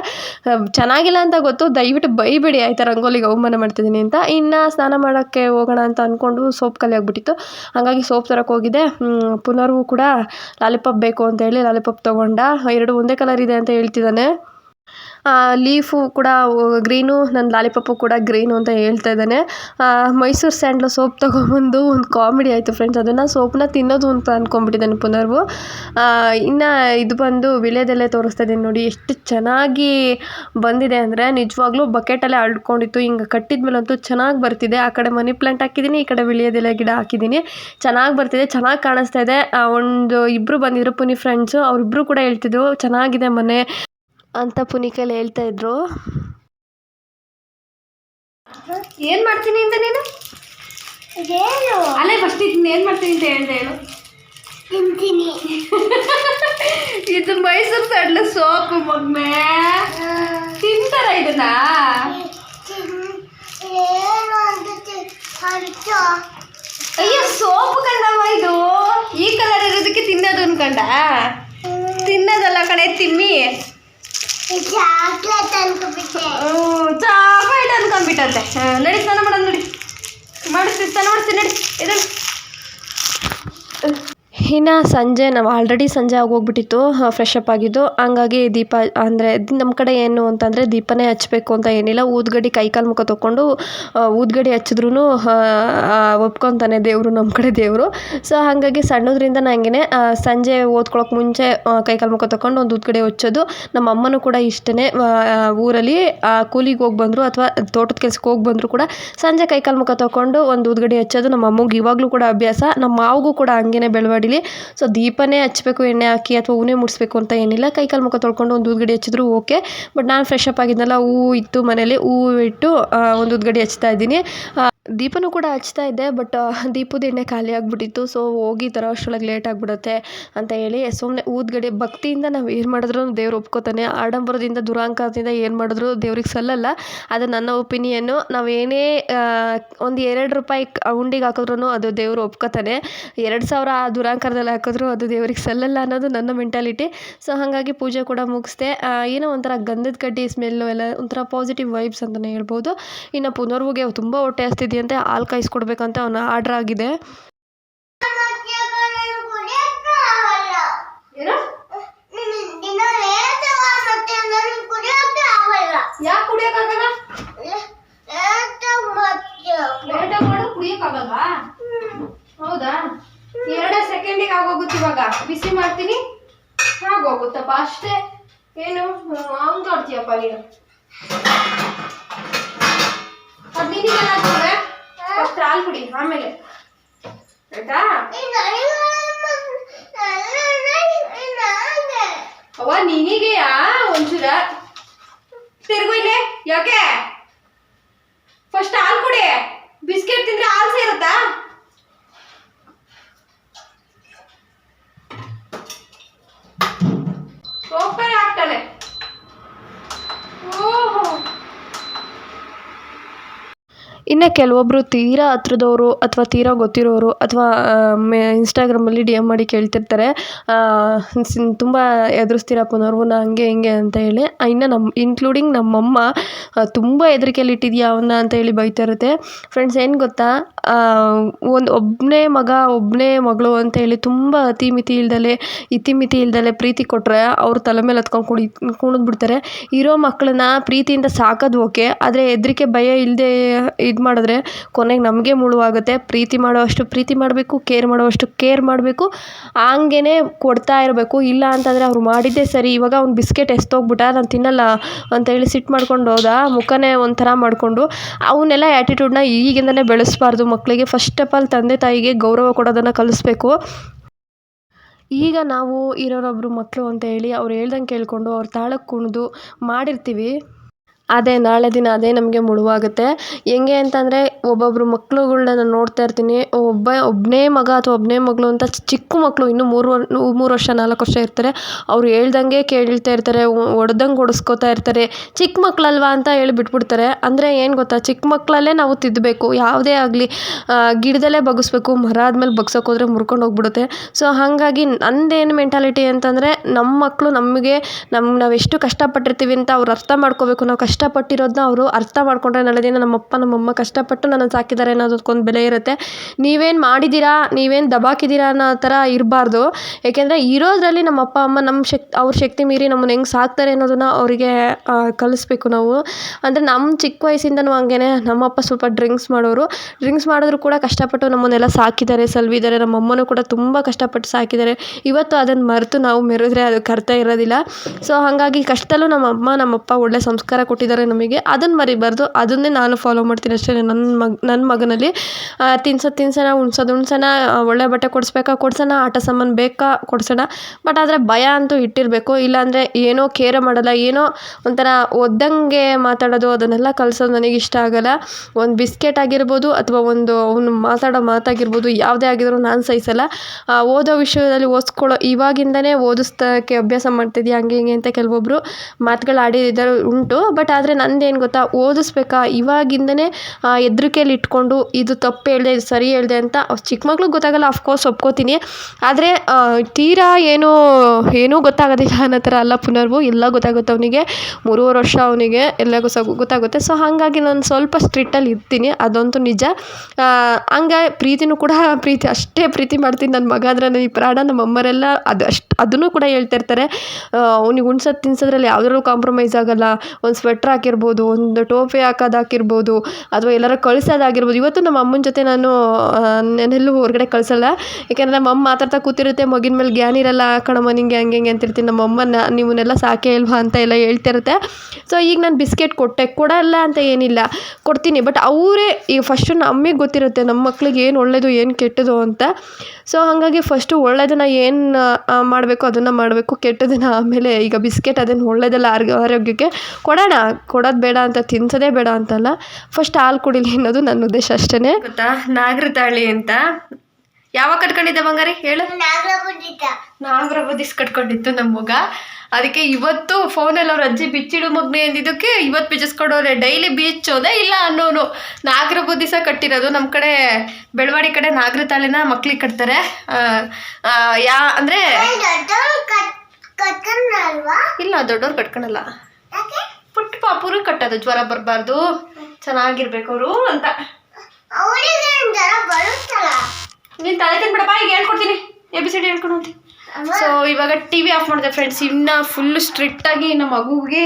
ಚೆನ್ನಾಗಿಲ್ಲ ಅಂತ ಗೊತ್ತು, ದಯವಿಟ್ಟು ಬೈಬಿಡಿ. ಆಯಿತಾ, ರಂಗೋಲಿಗೆ ಅವಮಾನ ಮಾಡ್ತಿದ್ದೀನಿ. ಅಂತ. ಇನ್ನು ಸ್ನಾನ ಮಾಡೋಕ್ಕೆ ಹೋಗೋಣ ಅಂತ ಅಂದ್ಕೊಂಡು ಸೋಪ್ ಖಾಲಿ ಆಗಿಬಿಟ್ಟಿತ್ತು. ಹಾಗಾಗಿ ಸೋಪ್ ತರಕ್ಕೆ ಹೋಗಿದ್ದೆ. ಪುನರ್ವು ಕೂಡ ಲಾಲಿಪಾಪ್ ಬೇಕು ಅಂತ ಹೇಳಿ ಲಾಲಿಪಾಪ್ ತೊಗೊಂಡ. ಎರಡು ಒಂದೇ ಕಲರ್ ಇದೆ ಅಂತ ಹೇಳ್ತಿದ್ದಾನೆ. ಲೀಫು ಕೂಡ ಗ್ರೀನು ನನ್ನ ಲಾಲಿಪಾಪು ಕೂಡ ಗ್ರೀನು ಅಂತ ಹೇಳ್ತಾ ಇದ್ದಾನೆ. ಮೈಸೂರು ಸ್ಯಾಂಡಲ್ ಸೋಪ್ ತೊಗೊಂಬಂದು ಒಂದು ಕಾಮಿಡಿ ಆಯಿತು ಫ್ರೆಂಡ್ಸ್ ಅದನ್ನು ಸೋಪನ್ನ ತಿನ್ನೋದು ಅಂತ ಅಂದ್ಕೊಂಬಿಟ್ಟಿದ್ದಾನೆ ಪುನರ್ವು. ಇನ್ನು ಇದು ಬಂದು ವಿಳೆದೆಲೆ ತೋರಿಸ್ತಾ ಇದ್ದೀನಿ ನೋಡಿ, ಎಷ್ಟು ಚೆನ್ನಾಗಿ ಬಂದಿದೆ ಅಂದರೆ ನಿಜವಾಗ್ಲೂ ಬಕೆಟಲ್ಲೇ ಅಳ್ಕೊಂಡಿತ್ತು, ಹಿಂಗೆ ಕಟ್ಟಿದ ಮೇಲಂತೂ ಚೆನ್ನಾಗಿ ಬರ್ತಿದೆ. ಆ ಕಡೆ ಮನಿ ಪ್ಲಾಂಟ್ ಹಾಕಿದ್ದೀನಿ, ಈ ಕಡೆ ವಿಳೆದೆಲೆ ಗಿಡ ಹಾಕಿದ್ದೀನಿ. ಚೆನ್ನಾಗಿ ಬರ್ತಿದೆ, ಚೆನ್ನಾಗಿ ಕಾಣಿಸ್ತಾ ಇದೆ. ಒಂದು ಇಬ್ಬರು ಬಂದಿದ್ರು ಪುನಿ ಫ್ರೆಂಡ್ಸು ಅವರಿಬ್ಬರು ಕೂಡ ಹೇಳ್ತಿದ್ರು, ಚೆನ್ನಾಗಿದೆ ಮನೆ. ಅಂತ ಪುನೀಕಲ್ ಹೇಳ್ತಾ ಇದ್ರು. ಏನ್ ಮಾಡ್ತೀನಿ ಅಂತ ನೀನು? ಏನು ಅಲ್ಲೇ ಫಸ್ಟ್ ಇದನ್ನ ಏನ್ ಮಾಡ್ತೀನಿ ಅಂತ ಹೇಳ್ದೆ ಹೇಳು. ತಿಂತೀನಿ. ಇದು ಮೈಸೂರು ಸಡ್ಲ ಸೋಪು ಮಗ್ಮೆ ತಿಂತಾರ ಇದನ್ನ? ಏನು ಅಯ್ಯೋ ಸೋಪು ಕಂಡಮ್ಮ ಇದು. ಈ ಕಲರ್ ಇರೋದಕ್ಕೆ ತಿನ್ನೋದು ಅನ್ಕಂಡ ತಿನ್ನೋದಲ್ಲ ಕಣೆ ತಿಮ್ಮಿ ಚಾಕ್ಲೇಟ್ ಅನ್ಕೊಂಡ್ಬಿಟ್ಟಂತೆ ನಡಿ ಸ್ನಾನ ಮಾಡೋದು ನೋಡಿ. ಮಾಡಿಸ್ತೀನಿ ಸ್ನಾನ ಮಾಡಿಸ್ತೀನಿ ನಡಿ ಇದನ್ನು ಇನ್ನು ಸಂಜೆ ನಾವು ಆಲ್ರೆಡಿ ಸಂಜೆ ಆಗೋಗ್ಬಿಟ್ಟಿತ್ತು ಫ್ರೆಶ್ ಅಪ್ ಆಗಿದ್ದು. ಹಂಗಾಗಿ ದೀಪ, ಅಂದರೆ ನಮ್ಮ ಕಡೆ ಏನು ಅಂತಂದರೆ ದೀಪನೇ ಹಚ್ಚಬೇಕು ಅಂತ ಏನಿಲ್ಲ. ಊದ್ಗಡಿ ಕೈ ಕಾಲು ಮುಖ ತೊಗೊಂಡು ಊದ್ಗಡಿ ಹಚ್ಚಿದ್ರೂ ಒಪ್ಕೊತಾನೆ ದೇವರು ನಮ್ಮ ಕಡೆ ದೇವರು. ಸೊ ಹಾಗಾಗಿ ಸಣ್ಣದ್ರಿಂದ ನನಗೆ ಸಂಜೆ ಓದ್ಕೊಳಕ್ಕೆ ಮುಂಚೆ ಕೈ ಕಾಲು ಮುಖ ತೊಗೊಂಡು ಒಂದು ಊದ್ಗಡೆ ಹಚ್ಚೋದು. ನಮ್ಮ ಅಮ್ಮನೂ ಕೂಡ ಇಷ್ಟೇ ಊರಲ್ಲಿ ಕೂಲಿಗೆ ಹೋಗಿ ಬಂದರು ಅಥವಾ ತೋಟದ ಕೆಲ್ಸಕ್ಕೆ ಹೋಗಿ ಬಂದರೂ ಕೂಡ ಸಂಜೆ ಕೈ ಕಾಲು ಮುಖ ತೊಗೊಂಡು ಒಂದು ಊದ್ಗಡಿ ಹಚ್ಚೋದು ನಮ್ಮ ಅಮ್ಮಗೆ ಇವಾಗಲೂ ಕೂಡ ಅಭ್ಯಾಸ. ನಮ್ಮ ಮಾವಿಗೂ ಕೂಡ ಹಂಗೇನೆ ಬೆಳವಡಿಲಿ. ಸೊ ದೀಪನೇ ಹಚ್ಚಬೇಕು ಎಣ್ಣೆ ಹಾಕಿ ಅಥವಾ ಹೂನೇ ಮುಡಿಸ್ಬೇಕು ಅಂತ ಏನಿಲ್ಲ. ಕೈ ಕಾಲು ಮುಖ ತೊಳ್ಕೊಂಡು ಒಂದು ಊದ್ಗಡಿ ಹಚ್ಚಿದ್ರು ಓಕೆ. ಬಟ್ ನಾನು ಫ್ರೆಶ್ ಅಪ್ ಆಗಿದ್ನಲ್ಲ ಹೂವು ಇತ್ತು ಮನೇಲಿ ಹೂವು ಇಟ್ಟು ಒಂದು ಉದ್ಗಡಿ ಹಚ್ತಾ ಇದ್ದೀನಿ. ದೀಪನೂ ಕೂಡ ಹಚ್ತಾ ಇದ್ದೆ ಬಟ್ ದೀಪದ ಎಣ್ಣೆ ಖಾಲಿ ಆಗಿಬಿಟ್ಟಿತ್ತು ಸೊ ಹೋಗಿ ತರೋ ಅಷ್ಟರೊಳಗೆ ಲೇಟ್ ಆಗಿಬಿಡುತ್ತೆ ಅಂತ ಹೇಳಿ ಸುಮ್ಮನೆ ಊದ್ಗಡೆ ಭಕ್ತಿಯಿಂದ ನಾವು ಏನು ಮಾಡಿದ್ರು ದೇವ್ರು ಒಪ್ಕೋತಾನೆ, ಆಡಂಬರದಿಂದ, ದುರಾಂಕಾರದಿಂದ ಏನು ಮಾಡಿದ್ರು ದೇವ್ರಿಗೆ ಸಲ್ಲಲ್ಲ ಅದು ನನ್ನ ಒಪಿನಿಯನ್ನು ನಾವು ಏನೇ ಒಂದು ಎರಡು ರೂಪಾಯಿ ಉಂಡಿಗೆ ಹಾಕಿದ್ರು ಅದು ದೇವರು ಒಪ್ಕೋತಾನೆ, ಎರಡು ಸಾವಿರ ಆ ದುರಾಂಕಾರದಲ್ಲಿ ಹಾಕಿದ್ರು ಅದು ದೇವ್ರಿಗೆ ಸಲ್ಲಲ್ಲ ಅನ್ನೋದು ನನ್ನ ಮೆಂಟಾಲಿಟಿ ಸೊ ಹಾಗಾಗಿ ಪೂಜೆ ಕೂಡ ಮುಗಿಸ್ದೆ ಏನೋ ಒಂಥರ ಗಂಧದ ಕಡ್ಡಿ ಸ್ಮೆಲ್ಲು ಎಲ್ಲ ಒಂಥರ ಪಾಸಿಟಿವ್ ವೈಬ್ಸ್ ಅಂತಲೇ ಹೇಳ್ಬೋದು, ಇನ್ನು ಪುನರ್ವಿಗೆ ತುಂಬ ಹೊಟ್ಟೆ ಹಸ್ತಿದೆಯಂತೆ ಹಾಲು ಕಾಯಿಸ್ಕೊಡ್ಬೇಕಂತ ಅವನ ಆರ್ಡ್ರ್ ಆಗಿದೆ. ನನಗೆ ಹೌದಾ? ಎರಡೇ ಸೆಕೆಂಡಿಗೆ ಆಗೋಗುತ್ತೆ ಇವಾಗ. ಬಿಸಿ ಮಾಡ್ತೀನಿ, ಆಗೋಗುತ್ತಪ್ಪ. ಅಷ್ಟೇ. ಏನು? ಅವ್ನು ತೋರ್ತೀಯಪ್ಪ ನೀನು. ಅದು ಹಾಕ್ತಾರೆ ಫಸ್ಟ್ ಹಾಲು ಕುಡಿ, ಆಮೇಲೆ. ಆಯ್ತಾ? ಅವ್ವ ನಿನಗೆಯಾ ಒಂಚೂರ ತಿರುಗು ಇಲ್ಲೇ, ಯಾಕೆ? ಫಸ್ಟ್ ಹಾಲು ಕುಡಿ. ಬಿಸ್ಕೆಟ್ ತಿಂದ್ರೆ ಹಾಲು ಸೇರುತ್ತಾ? ಸೂಪರ್ ಆಗ್ತಾನೆ. ಓಹೋ. ಇನ್ನು ಕೆಲವೊಬ್ಬರು ತೀರಾ ಹತ್ರದವರು ಅಥವಾ ತೀರಾ ಗೊತ್ತಿರೋರು ಅಥವಾ ಮೇ ಇನ್ಸ್ಟಾಗ್ರಾಮಲ್ಲಿ ಡಿ ಎಂ ಮಾಡಿ ಕೇಳ್ತಿರ್ತಾರೆ. ತುಂಬ ಎದುರಿಸ್ತೀರ ಪುನರ್ವನ ಹಂಗೆ, ಹಿಂಗೆ ಅಂತ ಹೇಳಿ. ಇನ್ನು ನಮ್ಮ ಇನ್ಕ್ಲೂಡಿಂಗ್ ನಮ್ಮಮ್ಮ ತುಂಬ ಹೆದರಿಕೆಯಲ್ಲಿ ಇಟ್ಟಿದ್ಯಾ ಅವನ್ನ ಅಂತ ಹೇಳಿ ಬೈತಾ ಇರುತ್ತೆ ಫ್ರೆಂಡ್ಸ್ ಏನು ಗೊತ್ತಾ? ಒಂದು ಒಬ್ಬನೇ ಮಗ ಒಬ್ಬನೇ ಮಗಳು ಅಂತ ಹೇಳಿ ತುಂಬ ಅತಿ ಮಿತಿ ಇಲ್ದಲೆ ಇತಿಮಿತಿ ಇಲ್ದಲೆ ಪ್ರೀತಿ ಕೊಟ್ಟರೆ ಅವ್ರ ತಲೆ ಮೇಲೆ ಹತ್ಕೊಂಡು ಕುಡಿ ಕುಣಿದ್ಬಿಡ್ತಾರೆ ಇರೋ ಮಕ್ಕಳನ್ನ ಪ್ರೀತಿಯಿಂದ ಸಾಕೋದು ಓಕೆ, ಆದರೆ ಹೆದರಿಕೆ ಭಯ ಇಲ್ಲದೆ ಇದು ಮಾಡಿದ್ರೆ ಕೊನೆಗೆ ನಮಗೆ ಮುಳುವಾಗುತ್ತೆ. ಪ್ರೀತಿ ಮಾಡೋವಷ್ಟು ಪ್ರೀತಿ ಮಾಡಬೇಕು ಕೇರ್ ಮಾಡೋವಷ್ಟು ಕೇರ್ ಮಾಡಬೇಕು. ಹಂಗೇ ಕೊಡ್ತಾ ಇರಬೇಕು. ಇಲ್ಲ ಅಂತಂದರೆ ಅವ್ರು ಮಾಡಿದ್ದೇ ಸರಿ, ಇವಾಗ ಅವ್ನು ಬಿಸ್ಕೆಟ್ ಎಸ್ತೋಗ್ಬಿಟ್ಟ, ನಾನು ತಿನ್ನಲ್ಲ ಅಂತ ಹೇಳಿ ಸಿಟ್ಟು ಮಾಡ್ಕೊಂಡು ಹೋದ, ಮುಖನೇ ಒಂಥರ ಮಾಡಿಕೊಂಡು ಅವನ್ನೆಲ್ಲ ಆ್ಯಟಿಟ್ಯೂಡ್ನ ಈಗಿಂದಲೇ ಬೆಳೆಸಬಾರ್ದು. ಮಕ್ಕಳಿಗೆ ಫಸ್ಟ್ ಆಫ್ ಆಲ್ ತಂದೆ ತಾಯಿಗೆ ಗೌರವ ಕೊಡೋದನ್ನು ಕಲಿಸ್ಬೇಕು. ಈಗ ನಾವು ಇರೋರೊಬ್ಬರು ಮಕ್ಕಳು ಅಂತ ಹೇಳಿ ಅವ್ರು ಹೇಳ್ದಂಗೆ ಕೇಳಿಕೊಂಡು ಅವ್ರ ತಾಳಕ್ಕೆ ಕುಣಿದು ಮಾಡಿರ್ತೀವಿ. ಅದೇ ನಾಳೆ ದಿನ ಅದೇ ನಮಗೆ ಮುಳುವಾಗುತ್ತೆ. ಹೆಂಗೆ ಅಂತಂದರೆ ಒಬ್ಬೊಬ್ಬರು ಮಕ್ಳುಗಳ್ನ ನಾನು ನೋಡ್ತಾ ಇರ್ತೀನಿ. ಒಬ್ಬ ಒಬ್ಬನೇ ಮಗ ಅಥವಾ ಒಬ್ಬನೇ ಮಗಳು ಅಂತ ಚಿಕ್ಕ ಮಕ್ಕಳು ಇನ್ನೂ ಮೂರು ಮೂರು ವರ್ಷ, ನಾಲ್ಕು ವರ್ಷ ಇರ್ತಾರೆ. ಅವ್ರು ಹೇಳ್ದಂಗೆ ಕೇಳ್ತಾ ಇರ್ತಾರೆ ಹೊಡ್ದಂಗೆ ಹೊಡೆಸ್ಕೋತಾ ಇರ್ತಾರೆ. ಚಿಕ್ಕ ಮಕ್ಕಳಲ್ವಾ ಅಂತ ಹೇಳಿ ಬಿಟ್ಬಿಡ್ತಾರೆ. ಅಂದರೆ ಏನು ಗೊತ್ತಾ ಚಿಕ್ಕ ಮಕ್ಕಳಲ್ಲೇ ನಾವು ತಿದ್ದಬೇಕು ಯಾವುದೇ ಆಗಲಿ ಗಿಡದಲ್ಲೇ ಬಗ್ಗಿಸ್ಬೇಕು ಮರ ಆದಮೇಲೆ ಬಗ್ಸೋಕೆ ಹೋದರೆ ಮುರ್ಕೊಂಡು ಹೋಗ್ಬಿಡುತ್ತೆ. ಸೊ ಹಾಗಾಗಿ ನಂದೇನು ಮೆಂಟಾಲಿಟಿ ಅಂತಂದರೆ ನಮ್ಮ ಮಕ್ಕಳು ನಮಗೆ ನಮ್ಮ ನಾವು ಎಷ್ಟು ಕಷ್ಟಪಟ್ಟಿರ್ತೀವಿ ಅಂತ ಅವ್ರು ಅರ್ಥ ಮಾಡ್ಕೋಬೇಕು ನಾವು ಕಷ್ಟಪಟ್ಟಿರೋದನ್ನ ಅವರು ಅರ್ಥ ಮಾಡ್ಕೊಂಡ್ರೆ ನಾಳೆ ದಿನ ನಮ್ಮಪ್ಪ, ನಮ್ಮಮ್ಮ ಕಷ್ಟಪಟ್ಟು ನನ್ನನ್ನು ಸಾಕಿದ್ದಾರೆ ಅನ್ನೋದಕ್ಕೊಂದು ಬೆಲೆ ಇರುತ್ತೆ. ನೀವೇನು ಮಾಡಿದ್ದೀರಾ? ನೀವೇನು ದಬಾಕಿದ್ದೀರಾ ಅನ್ನೋ ಥರ ಇರಬಾರ್ದು. ಏಕೆಂದರೆ ಇರೋದ್ರಲ್ಲಿ ನಮ್ಮ ಅಪ್ಪ ಅಮ್ಮ ನಮ್ಮ ಶಕ್ತಿ ಅವ್ರ ಶಕ್ತಿ ಮೀರಿ ನಮ್ಮನ್ನು ಹೆಂಗೆ ಸಾಕ್ತಾರೆ ಅನ್ನೋದನ್ನು ಅವರಿಗೆ ಕಲಿಸ್ಬೇಕು ನಾವು. ಅಂದರೆ ನಮ್ಮ ಚಿಕ್ಕ ವಯಸ್ಸಿಂದನೂ ಹಂಗೇ ನಮ್ಮಪ್ಪ ಸ್ವಲ್ಪ ಡ್ರಿಂಕ್ಸ್ ಮಾಡೋರು. ಡ್ರಿಂಕ್ಸ್ ಮಾಡಿದ್ರು ಕೂಡ ಕಷ್ಟಪಟ್ಟು ನಮ್ಮನ್ನೆಲ್ಲ ಸಾಕಿದ್ದಾರೆ, ಸಲ್ವಿದ್ದಾರೆ. ನಮ್ಮ ಅಮ್ಮನೂ ಕೂಡ ತುಂಬ ಕಷ್ಟಪಟ್ಟು ಸಾಕಿದ್ದಾರೆ. ಇವತ್ತು ಅದನ್ನು ಮರೆತು ನಾವು ಮೆರೆದ್ರೆ ಅದಕ್ಕೆ ಅರ್ಥ ಇರೋದಿಲ್ಲ. ಸೊ, ಹಾಗಾಗಿ ಕಷ್ಟದಲ್ಲೂ ನಮ್ಮ ಅಮ್ಮ ನಮ್ಮಪ್ಪ ಒಳ್ಳೆ ಸಂಸ್ಕಾರ ಕೊಟ್ಟಿದ್ದಾರೆ. ನಮಗೆ. ಅದನ್ನು ಮರಿಬಾರ್ದು. ಅದನ್ನೇ ನಾನು ಫಾಲೋ ಮಾಡ್ತೀನಿ ಅಷ್ಟೇ. ನನ್ನ ಮಗ ನನ್ನ ಮಗನಲ್ಲಿ ತಿನ್ಸೋದು ತಿನ್ಸೋಣ ಉಣ್ಸೋದು ಉಣ್ಸೋಣ ಒಳ್ಳೆ ಬಟ್ಟೆ ಕೊಡಿಸ್ಬೇಕಾ? ಕೊಡ್ಸೋಣ ಆಟ ಸಾಮಾನು ಬೇಕಾ? ಕೊಡ್ಸೋಣ. ಬಟ್ ಆದರೆ ಭಯ ಅಂತೂ ಇಟ್ಟಿರಬೇಕು. ಇಲ್ಲಾಂದರೆ ಏನೋ ಕೇರ ಮಾಡಲ್ಲ. ಏನೋ ಒಂಥರ ಒದ್ದಂಗೆ ಮಾತಾಡೋದು, ಅದನ್ನೆಲ್ಲ ಕಲಿಸೋದು ನನಗೆ ಇಷ್ಟ ಆಗಲ್ಲ. ಒಂದು ಬಿಸ್ಕೆಟ್ ಆಗಿರ್ಬೋದು ಅಥವಾ ಒಂದು, ಅವನು ಮಾತಾಡೋ ಮಾತಾಗಿರ್ಬೋದು, ಯಾವುದೇ ಆಗಿದ್ರೂ ನಾನು ಸಹಿಸಲ್ಲ. ಓದೋ ವಿಷಯದಲ್ಲಿ ಓದಿಸ್ಕೊಳ್ಳೋ, ಇವಾಗಿಂದನೇ ಓದಿಸ್ತಕ್ಕೆ ಅಭ್ಯಾಸ ಮಾಡ್ತಿದ್ಯಾ? ಹಂಗೆ, ಹಿಂಗೆ ಅಂತ ಕೆಲವೊಬ್ಬರು ಮಾತುಗಳು ಆಡಿದ್ದಾರೆ ಉಂಟು. ಬಟ್ ಆದರೆ ನಂದೇನು ಗೊತ್ತಾ? ಓದಿಸ್ಬೇಕಾ? ಇವಾಗಿಂದನೇ ಹೆದ್ರಿಕೆಯಲ್ಲಿ ಇಟ್ಕೊಂಡು ಇದು ತಪ್ಪು ಹೇಳಿದೆ ಇದು ಸರಿ ಹೇಳಿದೆ ಅಂತ ಚಿಕ್ಕ ಮಕ್ಳಿಗೆ ಗೊತ್ತಾಗಲ್ಲ. ಅಫ್ಕೋರ್ಸ್ ಒಪ್ಕೋತೀನಿ. ಆದರೆ ತೀರಾ ಏನೂ ಏನೂ ಗೊತ್ತಾಗೋದಿಲ್ಲ ಅನ್ನೋ ಥರ ಅಲ್ಲ ಪುನರ್ವು. ಎಲ್ಲ ಗೊತ್ತಾಗುತ್ತೆ ಅವನಿಗೆ. ಮೂರುವರೆ ವರ್ಷ ಅವನಿಗೆ. ಎಲ್ಲ ಗೊತ್ತಾಗುತ್ತೆ. ಸೊ ಹಾಗಾಗಿ ನಾನು ಸ್ವಲ್ಪ ಸ್ಟ್ರಿಕ್ಟಲ್ಲಿ ಇರ್ತೀನಿ. ಅದಂತೂ ನಿಜ. ಹಂಗೆ ಪ್ರೀತಿನೂ ಕೂಡ ಪ್ರೀತಿ, ಅಷ್ಟೇ ಪ್ರೀತಿ ಮಾಡ್ತೀನಿ ನನ್ನ ಮಗ ಅಂದರೆ ನನಗೆ ಪ್ರಾಣ, ನಮ್ಮ ಅಮ್ಮರೆಲ್ಲ ಅದು ಅಷ್ಟು, ಅದನ್ನು ಕೂಡ ಹೇಳ್ತಾ ಇರ್ತಾರೆ. ಅವ್ನಿಗೆ ಉಣ್ಸೋದು ತಿನ್ಸೋದ್ರಲ್ಲಿ ಯಾವುದ್ರಲ್ಲೂ ಕಾಂಪ್ರಮೈಸ್ ಆಗೋಲ್ಲ. ಒಂದು ಸ್ವೆಟ್ರ್ ಹಾಕಿರ್ಬೋದು, ಒಂದು ಟೋಪಿ ಹಾಕೋದಾಗಿರ್ಬೋದು ಅಥವಾ ಎಲ್ಲರ ಕಳ್ಸೋದಾಗಿರ್ಬೋದು ಇವತ್ತು ನಮ್ಮ ಅಮ್ಮನ ಜೊತೆ ನಾನು ನೆನೆಲ್ಲೂ ಹೊರಗಡೆ ಕಳಿಸಲ್ಲ. ಯಾಕೆಂದರೆ ನಮ್ಮ ಅಮ್ಮ ಮಾತಾಡ್ತಾ ಕೂತಿರುತ್ತೆ, ಮಗಿನ ಮೇಲೆ ಜ್ಞಾನ ಇರಲ್ಲ, ಕಣಮ್ಮ ನಿಂಗೆ ಹಂಗೆ ಹಿಂಗೆ ಅಂತಿರ್ತೀನಿ ನಮ್ಮ ಅಮ್ಮನ ನೀವನ್ನೆಲ್ಲ ಸಾಕೇ ಇಲ್ವಾ ಅಂತ ಎಲ್ಲ ಹೇಳ್ತಿರುತ್ತೆ. ಸೊ ಈಗ ನಾನು ಬಿಸ್ಕೆಟ್ ಕೊಟ್ಟೆ. ಕೊಡಲ್ಲ ಅಂತ ಏನಿಲ್ಲ. ಕೊಡ್ತೀನಿ. ಬಟ್ ಅವರೇ, ಈಗ ಫಸ್ಟು ನಮಗೆ ಗೊತ್ತಿರುತ್ತೆ, ನಮ್ಮ ಮಕ್ಳಿಗೆ ಏನು ಒಳ್ಳೇದು, ಏನು ಕೆಟ್ಟದು ಅಂತ. ಸೊ ಹಾಗಾಗಿ ಫಸ್ಟು ಒಳ್ಳೇದನ್ನು ಏನು ಮಾಡಬೇಕು ಅದನ್ನು ಮಾಡಬೇಕು, ಕೆಟ್ಟದನ್ನು ಆಮೇಲೆ ಈಗ ಬಿಸ್ಕೆಟ್ ಅದೇನು ಒಳ್ಳೇದಲ್ಲ ಆರೋಗ್ಯ ಆರೋಗ್ಯಕ್ಕೆ ಕೊಡೋಣ. ಕೊಡೋದು ಬೇಡ ಅಂತ ತಿನ್ಸೋದೇ ಬೇಡ ಅಂತಲ್ಲ ಫಸ್ಟ್ ಹಾಲು ಕುಡಿಲಿ ಅನ್ನೋದು ನನ್ನ ಉದ್ದೇಶ ಅಷ್ಟೇ ಗೊತ್ತಾ? ನಾಗರತಾಳಿ ಅಂತ. ಯಾವಾಗ ಕಟ್ಕೊಂಡಿದ್ದೆ ಬಂಗಾರಿ? ಹೇಳು. ನಾಗರ ಬುದ್ಧಿಸ್ ಕಟ್ಕೊಂಡಿತ್ತು ನಮ್ಮ ಮಗ. ಅದಕ್ಕೆ ಇವತ್ತು ಫೋನಲ್ಲಿ ಅವ್ರ ಅಜ್ಜಿ ಬಿಚ್ಚಿಡು ಮಗ್ನೆ ಅಂದಿದ್ದಕ್ಕೆ ಇವತ್ತು ಬಿಚ್ಚಿಸ್ಕೊಡೋರೆ. ಡೈಲಿ ಬೀಚೋದೇ ಇಲ್ಲ ಅನ್ನೋನು. ನಾಗರ ಬುದ್ಧಿಸ ಕಟ್ಟಿರೋದು. ನಮ್ಮ ಕಡೆ ಬೆಳವಾಡಿ ಕಡೆ ನಾಗರ ತಾಳಿನ ಮಕ್ಳಿಗೆ ಕಟ್ತಾರೆ. ಯಾ ಅಂದರೆ ಇಲ್ಲ ದೊಡ್ಡವ್ರು ಕಟ್ಕೊಳಲ್ಲ ಯಾಕೆ? ಪುಟ್ಟ ಪಾಪುರು ಕಟ್ಟೋದು ಜ್ವರ ಬರಬಾರ್ದು. ಚೆನ್ನಾಗಿರ್ಬೇಕು ಅವರು ಅಂತ. ನೀನ್ ತಲೆ ತಿನ್ಬಿಡಪ್ಪ ಈಗ ಹೇಳ್ಕೊಡ್ತೀನಿ. ಎ ಬಿ ಸಿ ಡಿ ಹೇಳ್ಕೊಂಡು ಹೋಗ್ತೀನಿ. ಸೊ ಇವಾಗ ಟಿ ವಿ ಆಫ್ ಮಾಡಿದೆ ಫ್ರೆಂಡ್ಸ್ ಇನ್ನು ಫುಲ್ ಸ್ಟ್ರಿಕ್ಟಾಗಿ ನಮ್ಮ ಮಗುಗೆ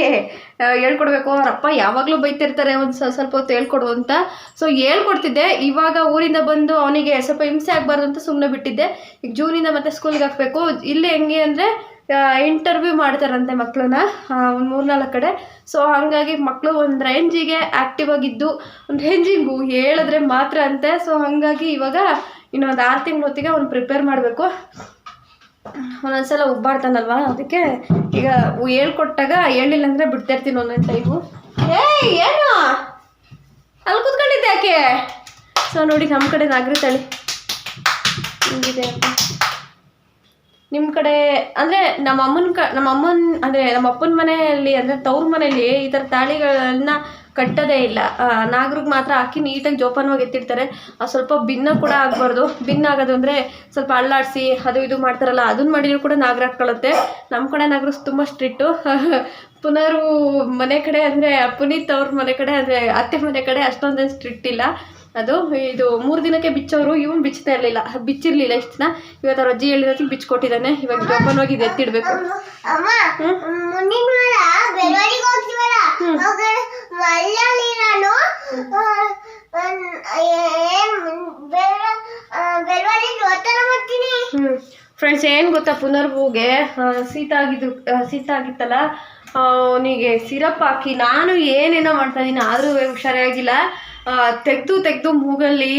ಹೇಳ್ಕೊಡ್ಬೇಕು. ಅವ್ರ ಅಪ್ಪ ಯಾವಾಗಲೂ ಬೈತಿರ್ತಾರೆ ಒಂದು ಸ್ವಲ್ಪ ಸ್ವಲ್ಪ ಹೊತ್ತು ಹೇಳ್ಕೊಡು ಅಂತ. ಸೊ ಹೇಳ್ಕೊಡ್ತಿದ್ದೆ. ಇವಾಗ ಊರಿಂದ ಬಂದು ಅವನಿಗೆ ಸ್ವಲ್ಪ ಹಿಂಸೆ ಆಗಬಾರ್ದು ಅಂತ ಸುಮ್ಮನೆ ಬಿಟ್ಟಿದ್ದೆ. ಈಗ ಜೂನಿಂದ ಮತ್ತೆ ಸ್ಕೂಲ್ಗೆ ಹಾಕಬೇಕು. ಇಲ್ಲಿ ಹೆಂಗೆ ಅಂದರೆ ಇಂಟರ್ವ್ಯೂ ಮಾಡ್ತಾರಂತೆ ಮಕ್ಕಳನ್ನ ಒಂದು ಮೂರ್ನಾಲ್ಕು ಕಡೆ. ಸೊ ಹಾಗಾಗಿ ಮಕ್ಕಳು ಒಂದು ರೇಂಜಿಗೆ ಆ್ಯಕ್ಟಿವ್ ಆಗಿದ್ದು, ಒಂದು ರೇಂಜಿಂಗು ಹೇಳಿದ್ರೆ ಮಾತ್ರ ಅಂತೆ. ಸೊ ಹಾಗಾಗಿ ಇವಾಗ ಇನ್ನೊಂದು ಆರು ತಿಂಗಳ ಹೊತ್ತಿಗೆ ಅವ್ನು ಪ್ರಿಪೇರ್ ಮಾಡಬೇಕು. ಒಂದೊಂದ್ಸಲ ಉಬ್ಬಾಡ್ತಾನಲ್ವಾ ಅದಕ್ಕೆ ಈಗ ಹೇಳ್ಕೊಟ್ಟಾಗ ಹೇಳಿಲ್ಲ ಅಂದರೆ ಬಿಡ್ತಾ ಇರ್ತೀನಿ ಒಂದೊಂದು ಟೈಮು ಏಯ್, ಏನು? ಅಲ್ಲಿ ಕೂತ್ಕೊಂಡಿದ್ದೆ ಯಾಕೆ? ಸೊ ನೋಡಿ ನಮ್ಮ ಕಡೆ ನಾಗರಿ ತಳಿ. ಹಿಂಗಿದೆ ಅಂತ. ನಿಮ್ಮ ಕಡೆ ಅಂದರೆ ನಮ್ಮ ಅಮ್ಮನ ಕ, ನಮ್ಮ ಅಮ್ಮನ ಅಂದರೆ ನಮ್ಮ ಅಪ್ಪನ ಮನೆಯಲ್ಲಿ ಅಂದರೆ ತವ್ರ ಮನೆಯಲ್ಲಿ ಈ ಥರ ತಾಳಿಗಳನ್ನ ಕಟ್ಟೋದೇ ಇಲ್ಲ. ನಾಗರಿಗೆ ಮಾತ್ರ ಹಾಕಿ ನೀಟಾಗಿ ಜೋಪಾನವಾಗಿ ಎತ್ತಿಡ್ತಾರೆ. ಅದು ಸ್ವಲ್ಪ ಭಿನ್ನ ಕೂಡ ಆಗಬಾರ್ದು. ಭಿನ್ನ ಆಗೋದು ಅಂದರೆ ಸ್ವಲ್ಪ ಅಳ್ಳಾಡಿಸಿ ಅದು ಇದು ಮಾಡ್ತಾರಲ್ಲ ಅದನ್ನ ಮಾಡಿದ್ರು ಕೂಡ ನಾಗರ ಹಾಕ್ಕೊಳ್ಳುತ್ತೆ ನಮ್ಮ ಕಡೆ ನಾಗರ ತುಂಬ ಸ್ಟ್ರಿಕ್ಟು ಪುನರು ಮನೆ ಕಡೆ ಅಂದರೆ ಪುನೀತ್ ಅವ್ರ ಮನೆ ಕಡೆ ಅಂದರೆ ಅತ್ತೆ ಮನೆ ಕಡೆ ಅಷ್ಟೊಂದೇನು ಸ್ಟ್ರಿಕ್ಟ್ ಇಲ್ಲ. ಅದು ಇದು ಮೂರು ದಿನಕ್ಕೆ ಬಿಚ್ಚೋರು ಇವನು ಬಿಚ್ಚುತ್ತಾ ಇರಲಿಲ್ಲ ಬಿಚ್ಚಿರ್ಲಿಲ್ಲ ಇಷ್ಟು ದಿನ? ಇವತ್ತು ಅವ್ರ ಅಜ್ಜಿ ಹೇಳಿರೋದಕ್ಕೆ ಬಿಚ್ಕೊಟ್ಟಿದ್ದಾನೆ ಇವಾಗ ಜೋಪಾನವಾಗಿ ಇದು ಎತ್ತಿಡ್ಬೇಕು. ಫ್ರೆಂಡ್ಸ್ ಏನು ಗೊತ್ತಾ? ಪುನರ್ಭೂಗೆ ಸೀತ ಶೀತ ಆಗಿದ್ದು ಶೀತ ಆಗಿತ್ತಲ್ಲ ಅವನಿಗೆ ಸಿರಪ್ ಹಾಕಿ ನಾನು ಏನೇನೋ ಮಾಡ್ತಾ ಇದ್ದೀನಿ ಆದರೂ ಹುಷಾರಾಗಿಲ್ಲ. ತೆಗೆದು ತೆಗೆದು ಮೂಗಲ್ಲಿ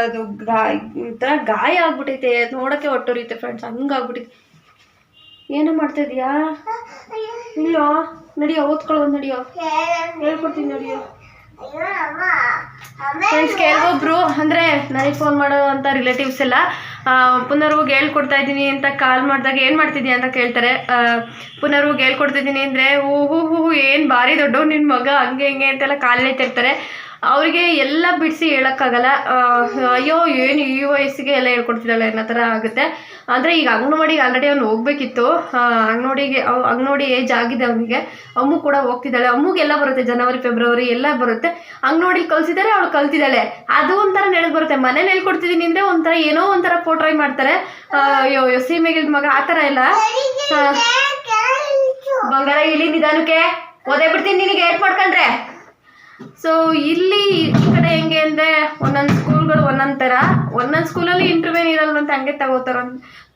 ಅದು ಗಾ, ಒಂಥರ ಗಾಯ ಆಗ್ಬಿಟ್ಟೈತೆ ನೋಡೋಕ್ಕೆ ರೀತಿ ಫ್ರೆಂಡ್ಸ್ ಹಂಗಾಗ್ಬಿಟ್ಟೈತೆ ಏನು ಮಾಡ್ತಾ ಇದೀಯಾ? ಇಲ್ಲೋ, ನಡಿಯೋ, ಓದ್ಕೊಳ್ಳೋ, ನಡಿಯೋ. ಹೇಳ್ಕೊಡ್ತೀನಿ, ನಡಿಯೋ. ಫ್ರೆಂಡ್ಸ್ ಕೆಲವೊಬ್ರು ಅಂದ್ರೆ ನನಗೆ ಫೋನ್ ಮಾಡೋ ಅಂತ ರಿಲೇಟಿವ್ಸ್ ಎಲ್ಲ ಪುನರ್ವಾಗ ಹೇಳ್ಕೊಡ್ತಾ ಇದ್ದೀನಿ ಅಂತ ಕಾಲ್ ಮಾಡಿದಾಗ ಏನು ಮಾಡ್ತಿದ್ಯಾ ಅಂತ ಕೇಳ್ತಾರೆ. ಪುನರ್ವಾಗ ಹೇಳ್ಕೊಡ್ತಿದ್ದೀನಿ ಅಂದ್ರೆ, ಹೂ ಹೂ ಹೂ ಏನು ಭಾರಿ ದೊಡ್ಡವ್ ನಿನ್ನ ಮಗ, ಹಂಗೆ, ಹಿಂಗೆ ಅಂತೆಲ್ಲ ಕಾಲ್ ಎತ್ತಿರ್ತಾರೆ ಅವರಿಗೆ ಎಲ್ಲ ಬಿಡಿಸಿ ಹೇಳೋಕ್ಕಾಗಲ್ಲ. ಅಯ್ಯೋ, ಏನು ಈ ವಯಸ್ಸಿಗೆ ಎಲ್ಲ ಹೇಳ್ಕೊಡ್ತಿದ್ದಾಳೆ ಅನ್ನೋ ಥರ ಆಗುತ್ತೆ. ಅಂದರೆ ಈಗ ಅಂಗನವಾಡಿಗೆ ಆಲ್ರೆಡಿ ಅವ್ನು ಹೋಗ್ಬೇಕಿತ್ತು. ಅಂಗನವಾಡಿಗೆ ಅಂಗನವಾಡಿ ಏಜ್ ಆಗಿದೆ ಅವನಿಗೆ. ಅಮ್ಮು ಕೂಡ ಹೋಗ್ತಿದ್ದಾಳೆ. ಅಮ್ሙಗೆಲ್ಲ ಬರುತ್ತೆ. ಜನವರಿ, ಫೆಬ್ರವರಿ ಎಲ್ಲ ಬರುತ್ತೆ. ಅಂಗನವಾಡಿ ಕಲ್ಸಿದ್ದಾರೆ, ಅವಳು ಕಲ್ತಿದ್ದಾಳೆ. ಅದು ಒಂಥರ ನೆನಪು ಬರುತ್ತೆ. ಮನೇಲಿ ಹೇಳ್ಕೊಡ್ತಿದ್ದೀನಿ ಅಂದರೆ ಒಂಥರ ಏನೋ ಒಂಥರ ಪೋಟ್ರೈ ಮಾಡ್ತಾರೆ. ಅಯ್ಯೋ ಯೋ ಸೀಮೆಗಿದ ಮಗ, ಆ ಥರ ಎಲ್ಲ. ಬಂಗಾರ ಇಲ್ಲಿ ನಿಧಾನಕ್ಕೆ. ಓದೇ ಬಿಡ್ತೀನಿ ನಿನಗೆ ಏಟ್ ಮಾಡ್ಕೊಂಡ್ರೆ ಸೊ ಇಲ್ಲಿ ಈ ಕಡೆ ಹೆಂಗೆ ಅಂದ್ರೆ ಒಂದೊಂದು ಸ್ಕೂಲ್ಗಳು ಒಂದೊಂದು ಥರ. ಒಂದೊಂದು ಸ್ಕೂಲಲ್ಲಿ ಇಂಟರ್ವ್ಯೂ ಅಂತ ಹಂಗೆ ತಗೋತಾರ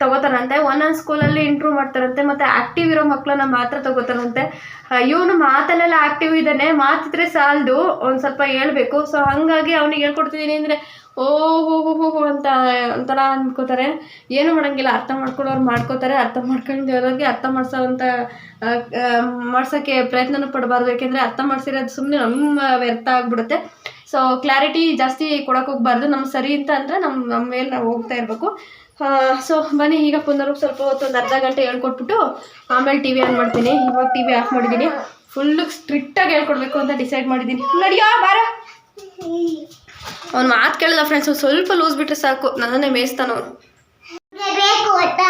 ತಗೋತಾರಂತೆ. ಒಂದೊಂದು ಸ್ಕೂಲಲ್ಲಿ ಇಂಟ್ರೂವ್ ಮಾಡ್ತಾರಂತೆ. ಮತ್ತೆ ಆ್ಯಕ್ಟಿವ್ ಇರೋ ಮಕ್ಕಳನ್ನ ಮಾತ್ರ ತಗೋತಾರಂತೆ. ಇವನು ಮಾತಲ್ಲೆಲ್ಲ ಆ್ಯಕ್ಟಿವ್ ಇದ್ದಾನೆ. ಮಾತಿದ್ರೆ ಸಾಲದು. ಒಂದು ಸ್ವಲ್ಪ ಹೇಳ್ಬೇಕು. ಸೊ ಹಾಗಾಗಿ ಅವ್ನಿಗೆ ಹೇಳ್ಕೊಡ್ತಿದ್ದೀನಿ ಅಂದರೆ, ಓ, ಹೋ ಹೋ ಹೋ ಅಂತ ಒಂಥರ ಅನ್ಕೋತಾರೆ. ಏನು ಮಾಡೋಂಗಿಲ್ಲ. ಅರ್ಥ ಮಾಡ್ಕೊಳ್ಳೋರು ಮಾಡ್ಕೋತಾರೆ. ಅರ್ಥ ಮಾಡ್ಕೊಂಡಿರೋರಿಗೆ ಅರ್ಥ ಮಾಡಿಸೋವಂಥ ಮಾಡ್ಸೋಕ್ಕೆ ಪ್ರಯತ್ನನೂ ಪಡಬಾರ್ದು. ಯಾಕೆಂದ್ರೆ ಅರ್ಥ ಮಾಡ್ಸಿರೋದು ಸುಮ್ಮನೆ ನಮ್ಮ ವ್ಯರ್ಥ ಆಗ್ಬಿಡುತ್ತೆ. ಸೊ ಕ್ಲಾರಿಟಿ ಜಾಸ್ತಿ ಕೊಡೋಕೆ ಹೋಗ್ಬಾರ್ದು. ನಮ್ಮ ಸರಿ ಅಂತ ಅಂದರೆ ನಮ್ಮ ನಮ್ಮ ಮೇಲೆ ನಾವು ಹೋಗ್ತಾ ಇರಬೇಕು. ಸೊ ಬನ್ನಿ ಈಗ ಪುನರು ಸ್ವಲ್ಪ ಹೊತ್ತು ಒಂದು ಅರ್ಧ ಗಂಟೆ ಹೇಳ್ಕೊಟ್ಬಿಟ್ಟು ಆಮೇಲೆ ಟಿ ವಿ ಆನ್ ಮಾಡ್ತೀನಿ. ಇವಾಗ ಟಿ ವಿ ಆಫ್ ಮಾಡಿದ್ದೀನಿ ಫುಲ್ಲು ಸ್ಟ್ರಿಕ್ಟಾಗಿ ಹೇಳ್ಕೊಡ್ಬೇಕು ಅಂತ ಡಿಸೈಡ್ ಮಾಡಿದ್ದೀನಿ. ನಡಿಯೋ ಬಾರ. ಅವ್ನು ಮಾತು ಕೇಳಿದ ಫ್ರೆಂಡ್ಸ್ ಸ್ವಲ್ಪ ಲೂಸ್ ಬಿಟ್ಟರೆ ಸಾಕು. ನನ್ನನ್ನೇ ಮೇಯಿಸ್ತಾನ ಅವನು. ಬೇಕು ಆಟ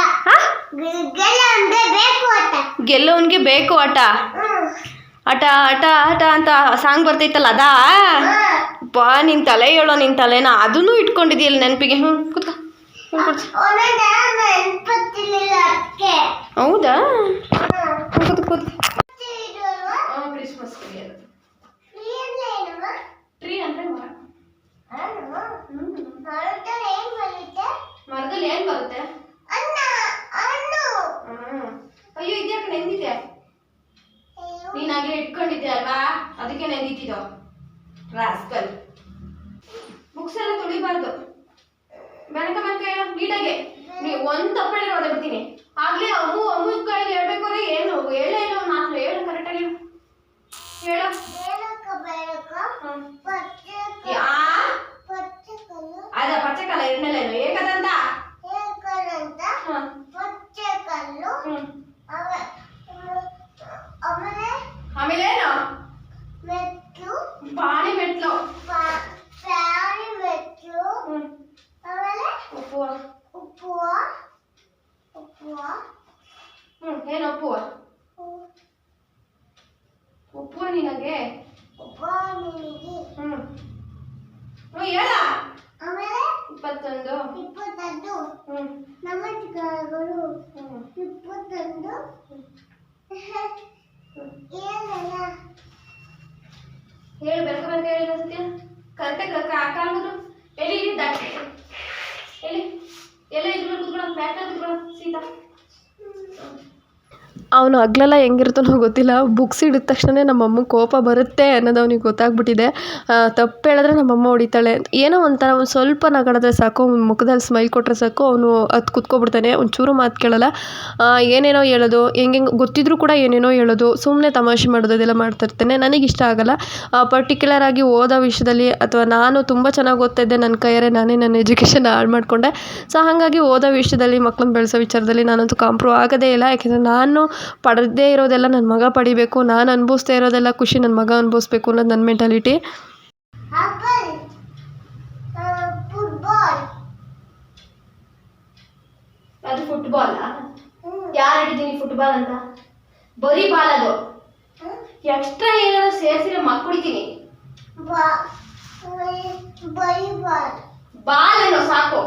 ಗೆಲ್ಲ ಅಂದ್ರೆ ಬೇಕು ಆಟ ಗೆಲ್ಲೋನ್ಗೆ ಬೇಕು ಆಟ. ಹ್ಮ್ ಆಟ ಆಟ ಆಟ ಅಂತ ಸಾಂಗ್ ಬರ್ತೈತಲ್ಲ ಅದಾ? ಬಾ ನಿನ್ ತಲೆ ಹೇಳೋ ನಿನ್ ತಲೆನ? ಅದನ್ನೂ ಇಟ್ಕೊಂಡಿದ್ಯಲ್ಲ ನೆನಪಿಗೆ? ಹ್ಞೂ ಕೂತ್ಕೋ. ಹೌದಾ? ಕೂತ್ಕೋ ಕೂತ್ಕೋ ಇಡುವಲ್ವಾ? ಕ್ರಿಸ್ಮಸ್ ಟ್ರೀ ಅಂದ್ರೆ ಏನಮ್ಮ? ಟ್ರೀ ಅಂದ್ರೆ ಮರ ನಾನು ಮರದಲ್ಲಿ ಏನ್ ಬರುತ್ತೆ? ಮರದಲ್ಲಿ ಏನು ಬರುತ್ತೆ ಅನ್ನ ಹಣ್ಣು ಹ್ಮ್. ಅಯ್ಯೋ ಇದ್ಯಾಕೆ ನೆಂದಿದೆ ಅಯ್ಯೋ, ನೀನ್ ಆಗ್ಲೇ ಇಟ್ಕೊಂಡಿದ್ದೆ ಅಲ್ವಾ ಅದಕ್ಕೆ ನೆಂದಿತ್ತಿದ್ದು ರಾಸ್ಕಲ್ ಬುಕ್ಸ್ ಎಲ್ಲ ತುಳಿಬಾರ್ದು ಬೆಳಕ ಬೆಳಕ ಹೇಳೋ ನೀಟಾಗೆ ನೀ ಒಂದ್ ತಪ್ಪಳಿ ಓದ ಬಿಡ್ತೀನಿ ಆಗ್ಲೇ ಅಮ್ಮು ಅಮ್ಮು ಕೈಲಿ ಹೇಳ್ಬೇಕು ಅಂದ್ರೆ ಏನು ಹೇಳೇ ಇಲ್ಲ ಒಂದು ಮಾತು ಹೇಳು ಕರೆಕ್ಟಾಗಿ ಹೇಳು ಬೇಡಕ್ಕ ಬೇಡಕ್ಕ ಹ್ಮ್. ಪಚ್ಚೆ ಯಾ ಪಚ್ಚೆ ಕಲ್ಲು ಅದ ಪಚ್ಚೆ ಕಾಲ ಎರಡನೇಲೇನು ಏಕದಂತ ಹೇಳ್ಕೊಳ್ಳಂತ ಹ್ಮ್ ಪಚ್ಚೆ ಕಲ್ಲು ಹ್ಮ್ ಆಮೇಲೆ ಆಮೇಲೆ ಆಮೇಲೆ ಏನು ಮೆಟ್ಲು ಬಾಣಿ ಮೆಟ್ಲು ಪಾ- ಪ್ರಾಣಿ ಮೆಟ್ಲು ಹ್ಮ್ ಆಮೇಲೆ ಉಪ್ಪು ಉಪ್ಪುವ ಉಪ್ಪುವ ಹ್ಮ್ ಏನು ಉಪ್ಪು ಉಪ್ಪು ನಿನಗೆ ಉಪ್ಪ ನಿನಗೆ ಹ್ಮ್ ಹ್ಮ್ ಹೇಳ ಆಮೇಲೆ ಇಪ್ಪತ್ತೊಂದು ಇಪ್ಪತ್ತೊಂದು ಹ್ಮ್ ನಮಸ್ಕಾರಗಳು ಹ್ಮ್ ಇಪ್ಪತ್ತೊಂದು ಏನಲ್ಲ ಹೇಳು ಬೆಳಕ ಬೆಳಕ ಹೇಳಿದ ಸತ್ಯ ಕರೆಕ್ಟಾಗಿ ಕಾಲ್ಮುದ್ರು ಎಲ್ಲಿ ಇದ್ದ ಎಲ್ಲಿ ಎಲ್ಲ ಇದ್ರ ಕೂತ್ಕೊಳ್ಳೋ ಬ್ಯಾಕ್ ಕೂತ್ಕೊಳ್ಳೋ ಸೀತಾ ಅವನು ಹಗ್ಲೆಲ್ಲ ಹೆಂಗಿರ್ತಾನೋ ಗೊತ್ತಿಲ್ಲ. ಬುಕ್ಸ್ ಹಿಡಿದ ತಕ್ಷಣವೇ ನಮ್ಮ ಅಮ್ಮಗೆ ಕೋಪ ಬರುತ್ತೆ ಅನ್ನೋದು ಅವ್ನಿಗೆ ಗೊತ್ತಾಗ್ಬಿಟ್ಟಿದೆ ತಪ್ಪು ಹೇಳಿದ್ರೆ ನಮ್ಮಮ್ಮ ಹೊಡಿತಾಳೆ. ಏನೋ ಒಂಥರ ಒಂದು ಸ್ವಲ್ಪ ನಗಾಡಿದ್ರೆ ಸಾಕು ಅವ್ನ ಮುಖದಲ್ಲಿ ಸ್ಮೈಲ್ ಕೊಟ್ಟರೆ ಸಾಕು, ಅವನು ಅದು ಕುತ್ಕೊಬಿಡ್ತಾನೆ. ಒಂಚೂರು ಮಾತು ಕೇಳಲ್ಲ. ಏನೇನೋ ಹೇಳೋದು ಹೆಂಗೆಂಗೆ ಗೊತ್ತಿದ್ರೂ ಕೂಡ ಏನೇನೋ ಹೇಳೋದು ಸುಮ್ಮನೆ ತಮಾಷೆ ಮಾಡೋದು ಅದೆಲ್ಲ ಮಾಡ್ತಿರ್ತಾನೆ ನನಗೆ ಇಷ್ಟ ಆಗಲ್ಲ. ಪರ್ಟಿಕ್ಯುಲರ್ ಆಗಿ ಓದೋ ವಿಷಯದಲ್ಲಿ ಅಥವಾ ನಾನು ತುಂಬ ಚೆನ್ನಾಗಿ ಓದ್ತಾ ಇದ್ದೆ ನನ್ನ ಕೈಯಾರೆ ನಾನೇ ನನ್ನ ಎಜುಕೇಷನ್ ಹಾಳು ಮಾಡಿಕೊಂಡೆ. ಸೊ, ಹಾಗಾಗಿ ಓದೋ ವಿಷಯದಲ್ಲಿ ಮಕ್ಕಳನ್ನ ಬೆಳೆಸೋ ವಿಚಾರದಲ್ಲಿ ನಾನಂತೂ ಕಾಂಪ್ರೂವ್ ಆಗೋದೇ ಇಲ್ಲ. ಯಾಕೆಂದರೆ ನಾನು ಪಡೆದೇ ಇರೋದೆಲ್ಲ ನನ್ನ ಮಗ ಪಡಿಬೇಕು ನಾನು ಅನುಭವಿಸ್ತಾ ಇರೋದೆಲ್ಲ ಖುಷಿ ನನ್ನ ಮಗ ಅನುಭವಿಸ್ಬೇಕು ಅನ್ನೋದು ನನ್ನ ಮೆಂಟಾಲಿಟಿ ಅದು ಫುಟ್ಬಾಲ್ ಯಾರು ಹೇಳಿದ್ದೀನಿ ಫುಟ್ಬಾಲ್ ಅಂತ? ಬರೀ ಬಾಲ್ ಅದು. ಎಕ್ಸ್ಟ್ರಾ ಏನಾದ್ರು ಸೇರಿಸಿದ್ರೆ ಮಕ್ಕಳಿದ್ದೀನಿ ಬಾಲ್ ಏನೋ ಸಾಕು.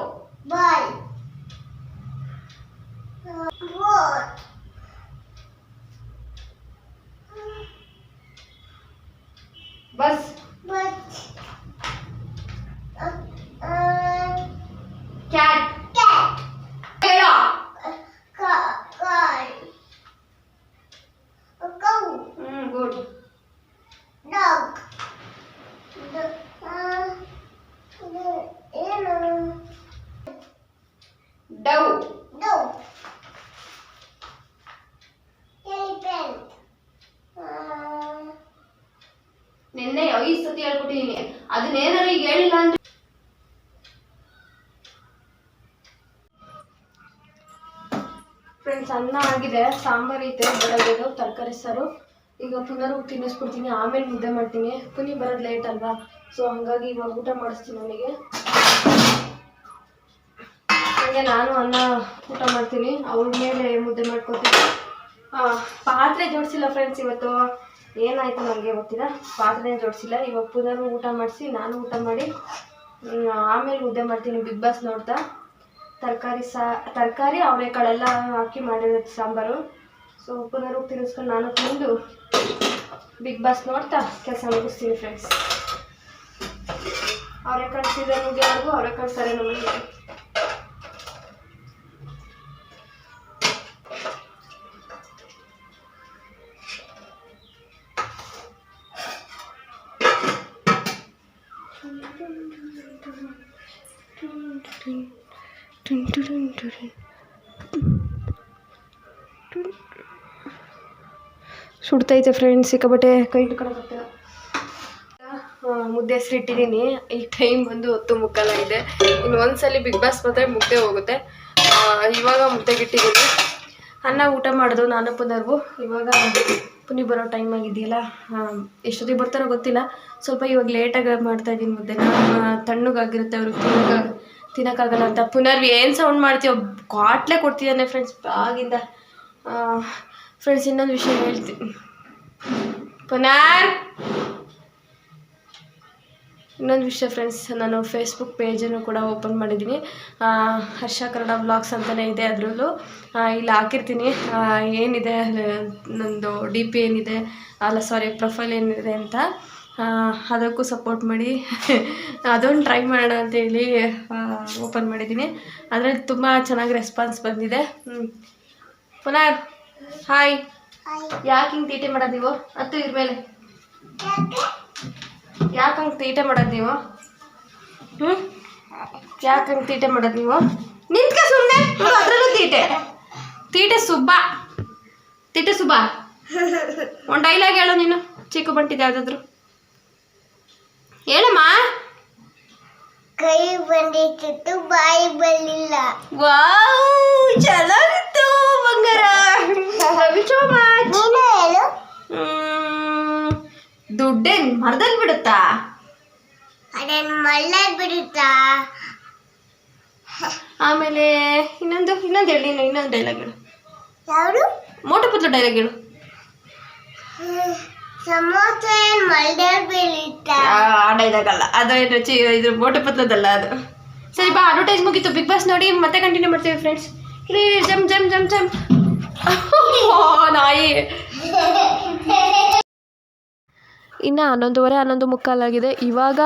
Ball ball bus but cat cat ಹೇಳೋ car cow hmm good dog ಏನು ಡವ್ ಡೌ ಎಲಿಫೆಂಟ್ ನಿನ್ನೆ ಐದು ಸತಿ ಹೇಳ್ಕೊಟ್ಟಿದೀನಿ ಅದನ್ನೇನಾರು ಈಗ ಹೇಳಿಲ್ಲ ಅಂದ್ರೆ ಫ್ರೆಂಡ್ಸ್ ಅನ್ನ ಆಗಿದೆ ಸಾಂಬಾರ್ ಐತೆ. ಬರೋದು ತರಕಾರಿ ಸಾರು. ಈಗ ಪುನರ್ ತಿನ್ನಿಸ್ಬಿಡ್ತೀನಿ. ಆಮೇಲೆ ಮುದ್ದೆ ಮಾಡ್ತೀನಿ. ಪುನಿ ಬರೋದು ಲೇಟ್ ಅಲ್ವಾ? ಸೊ ಹಂಗಾಗಿ ಇವಾಗ ಊಟ ಮಾಡಿಸ್ತೀನಿ ಅವನಿಗೆ. ಹಂಗೆ ನಾನು ಅನ್ನ ಊಟ ಮಾಡ್ತೀನಿ. ಅವ್ರ ಮೇಲೆ ಮುದ್ದೆ ಮಾಡ್ಕೊತೀನಿ. ಪಾತ್ರೆ ಜೋಡಿಸಿಲ್ಲ ಫ್ರೆಂಡ್ಸ್ ಇವತ್ತು. ಏನಾಯ್ತು ನನಗೆ ಗೊತ್ತಿಲ್ಲ. ಪಾತ್ರೆ ಜೋಡಿಸಿಲ್ಲ. ಇವಾಗ ಪುನರ್ ಊಟ ಮಾಡಿಸಿ, ನಾನು ಊಟ ಮಾಡಿ ಆಮೇಲೆ ಮುದ್ದೆ ಮಾಡ್ತೀನಿ ಬಿಗ್ ಬಾಸ್ ನೋಡ್ತಾ. ತರಕಾರಿ ಸಾ, ತರಕಾರಿ ಅವರೆಕಾಳೆಲ್ಲ ಹಾಕಿ ಮಾಡಿರೋದು ಸಾಂಬಾರು. ಸೊ ಪುನರ್ ತಿನ್ನಿಸ್ಕೊಂಡು ನಾನು ತಿಂದು ಬಿಗ್ ಬಾಸ್ ನೋಡ್ತಾ ಕೆಲಸ ಮುಗಿಸ್ತೀನಿ ಫ್ರೆಂಡ್ಸ್ ಅವರೆಕಾಳು ಸೀಸನ್ ಮುಗಿಯೋವರೆಗೂ ಅವರೆಕಾಳು ಸರಿ ನಮಗೆ ಸುಡ್ತೈತೆ ಫ್ರೆಂಡ್ಸ್ ಸಿಕ್ಕಾಬಟ್ಟೆ ಕೈ ಹಿಡ್ಕೊಳಕತ್ತೆ ಮುದ್ದೆ ಹೆಸರಿಟ್ಟಿದ್ದೀನಿ ಈ ಟೈಮ್ ಬಂದು ಹೊತ್ತು ಇದೆ ಇನ್ನು ಒಂದ್ಸಲಿ ಬಿಗ್ ಬಾಸ್ ಮಾತ್ರ ಮುದ್ದೆ ಹೋಗುತ್ತೆ. ಇವಾಗ ಮುದ್ದೆಗೆ ಇಟ್ಟಿದ್ದೀನಿ. ಅನ್ನ ಊಟ ಮಾಡೋದು ನಾನು ಪುನರ್ವು. ಇವಾಗ ಪುನಿ ಬರೋ ಟೈಮ್ ಆಗಿದೆಯಲ್ಲ. ಎಷ್ಟೊತ್ತಿಗೆ ಬರ್ತಾರೋ ಗೊತ್ತಿಲ್ಲ. ಸ್ವಲ್ಪ ಇವಾಗ ಲೇಟಾಗಿ ಮಾಡ್ತಾಯಿದ್ದೀನಿ ಮುದ್ದೆ ತಣ್ಣಗಾಗಿರುತ್ತೆ ಅವ್ರಿಗೆ ತಿನ್ನೋಕೆ ತಿನ್ನೋಕ್ಕಾಗಲ್ಲ ಅಂತ ಪುನರ್ವಿ ಏನು ಸೌಂಡ್ ಮಾಡ್ತೀವೋ ಕಾಟ್ಲೆ ಕೊಡ್ತಿದ್ದಾನೆ ಫ್ರೆಂಡ್ಸ್ ಆಗಿಂದ ಫ್ರೆಂಡ್ಸ್ ಇನ್ನೊಂದು ವಿಷಯ ಹೇಳ್ತೀನಿ. ಪುನರ್! ಇನ್ನೊಂದು ವಿಷಯ ಫ್ರೆಂಡ್ಸ್ ನಾನು ಫೇಸ್ಬುಕ್ ಪೇಜನ್ನು ಕೂಡ ಓಪನ್ ಮಾಡಿದ್ದೀನಿ. ಹರ್ಷ ಕನ್ನಡ ಬ್ಲಾಗ್ಸ್ ಅಂತಲೇ ಇದೆ ಅದರಲ್ಲೂ. ಇಲ್ಲಿ ಹಾಕಿರ್ತೀನಿ. ಏನಿದೆ ನಂದು ಡಿ ಪಿ ಏನಿದೆ, ಅಲ್ಲ ಸಾರಿ ಪ್ರೊಫೈಲ್ ಏನಿದೆ ಅಂತ. ಅದಕ್ಕೂ ಸಪೋರ್ಟ್ ಮಾಡಿ. ಅದೊಂದು ಟ್ರೈ ಮಾಡೋಣ ಅಂತೇಳಿ ಓಪನ್ ಮಾಡಿದ್ದೀನಿ ಅದರಲ್ಲಿ ತುಂಬ ಚೆನ್ನಾಗಿ ರೆಸ್ಪಾನ್ಸ್ ಬಂದಿದೆ. ಪುನಃ ಹಾಯ್ ಯಾಕೆ ಹಿಂಗೆ ತೀಟೆ ಮಾಡೋದು ನೀವು? ಹತ್ತು ಇದ್ರ ಮೇಲೆ. ಯಾಕೆ ಹಂಗೆ ತೀಟೆ ಮಾಡೋದು ನೀವು? ಹ್ಞೂ ಯಾಕೆ ಹಂಗೆ ತೀಟೆ ಮಾಡೋದು ನೀವು? ನಿಂತ್ಕ ಸುಮ್ಮನೆ ಅದರಲ್ಲೂ ತೀಟೆ. ತೀಟೆ ಸುಬ್ಬ. ತೀಟೆ ಸುಬ್ಬ. ಒಂದು ಡೈಲಾಗ್ ಹೇಳು ನೀನು. ಚಿಕ್ಕ ಬಂಟಿದ್ದೆ ಯಾವುದಾದ್ರು. ಹೇಳಮ್ಮ. ಕೈ ಬಂದಿತ್ತು ಬಾಯಿ ಬರಲಿಲ್ಲ ವಾವ್ ಚೆನ್ನಾಗಿತ್ತು ಬಂಗಾರ. Much. ನೀನು ಹೇಳು. ದುಡ್ಡೇನ್ ಮರದಲ್ಲಿ ಬಿಡುತ್ತಾ? ಅದೇನ್ ಮಳ್ಳ ಬಿಡುತ್ತಾ? ಆಮೇಲೆ ಇನ್ನೊಂದು ಇನ್ನೊಂದು ಹೇಳಿ ಇನ್ನೊಂದು ಡೈಲಾಗ್ ಹೇಳು. ಯಾವುದು? ಮೋಟು ಪುತ್ಲು ಡೈಲಾಗ್ ಹೇಳು. ಆ ಡೈಲಾಗ್ ಅಲ್ಲ ಅದು ಇದು ಚಿ ಇದು ಮೋಟು ಪತ್ಲದಲ್ಲ ಅದು. ಸರಿ ಬಾ ಅಡ್ವರ್ಟೈಸ್ ಮುಗೀತು. ಬಿಗ್ ಬಾಸ್ ನೋಡಿ ಮತ್ತೆ ಕಂಟಿನ್ಯೂ ಮಾಡ್ತೀವಿ ಫ್ರೆಂಡ್ಸ್ ಇಲ್ಲಿ ಜಮ್ ಜಮ್ ಜಮ್ ಜಮ್. ನಾಯಿ. ಇನ್ನು ಹನ್ನೊಂದುವರೆ ಹನ್ನೊಂದು ಮುಕ್ಕಾಲಾಗಿದೆ. ಇವಾಗ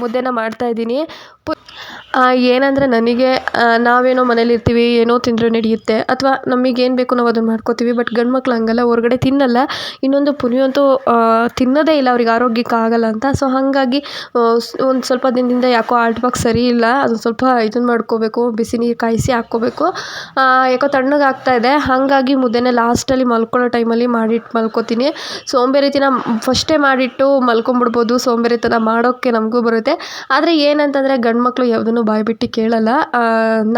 ಮುದ್ದೆನ ಮಾಡ್ತಾಯಿದ್ದೀನಿ ಪು ಏನಂದರೆ ನನಗೆ ನಾವೇನೋ ಮನೇಲಿ ಇರ್ತೀವಿ ಏನೋ ತಿಂದರೆ ನಡೆಯುತ್ತೆ, ಅಥವಾ ನಮಗೇನು ಬೇಕು ನಾವು ಅದನ್ನು ಮಾಡ್ಕೋತೀವಿ, ಬಟ್ ಗಂಡು ಮಕ್ಳು ಹಂಗಲ್ಲ, ಹೊರ್ಗಡೆ ತಿನ್ನಲ್ಲ, ಇನ್ನೊಂದು ಪುನಿಯಂತೂ ತಿನ್ನೋದೇ ಇಲ್ಲ, ಅವ್ರಿಗೆ ಆರೋಗ್ಯಕ್ಕೆ ಆಗಲ್ಲ ಅಂತ. ಸೊ ಹಾಗಾಗಿ ಒಂದು ಸ್ವಲ್ಪ ದಿನದಿಂದ ಯಾಕೋ ಬಾಕ್ಸ್ ಸರಿ ಇಲ್ಲ ಅದು ಸ್ವಲ್ಪ ಇದನ್ನು ಮಾಡ್ಕೋಬೇಕು, ಬಿಸಿ ನೀರು ಕಾಯಿಸಿ ಹಾಕ್ಕೋಬೇಕು. ಯಾಕೋ ತಣ್ಣಗೆ ಆಗ್ತಾ ಇದೆ, ಹಾಗಾಗಿ ಮುದ್ದೆನೇ ಲಾಸ್ಟಲ್ಲಿ ಮಲ್ಕೊಳ್ಳೋ ಟೈಮಲ್ಲಿ ಮಾಡಿಟ್ಟು ಮಲ್ಕೋತೀನಿ. ಸೋಂಬೇರಿತನ ಫಸ್ಟೇ ಮಾಡಿಟ್ಟು ಮಲ್ಕೊಂಬಿಡ್ಬೋದು ಸೋಂಬೇರಿತನ ಮಾಡೋಕ್ಕೆ ನಮಗೂ ಬರುತ್ತೆ. ಆದರೆ ಏನಂತಂದರೆ ಗಂಡು ಮಕ್ಕಳು ಯಾವುದನ್ನು ಬಾಯ್ಬಿಟ್ಟು ಕೇಳಲ್ಲ.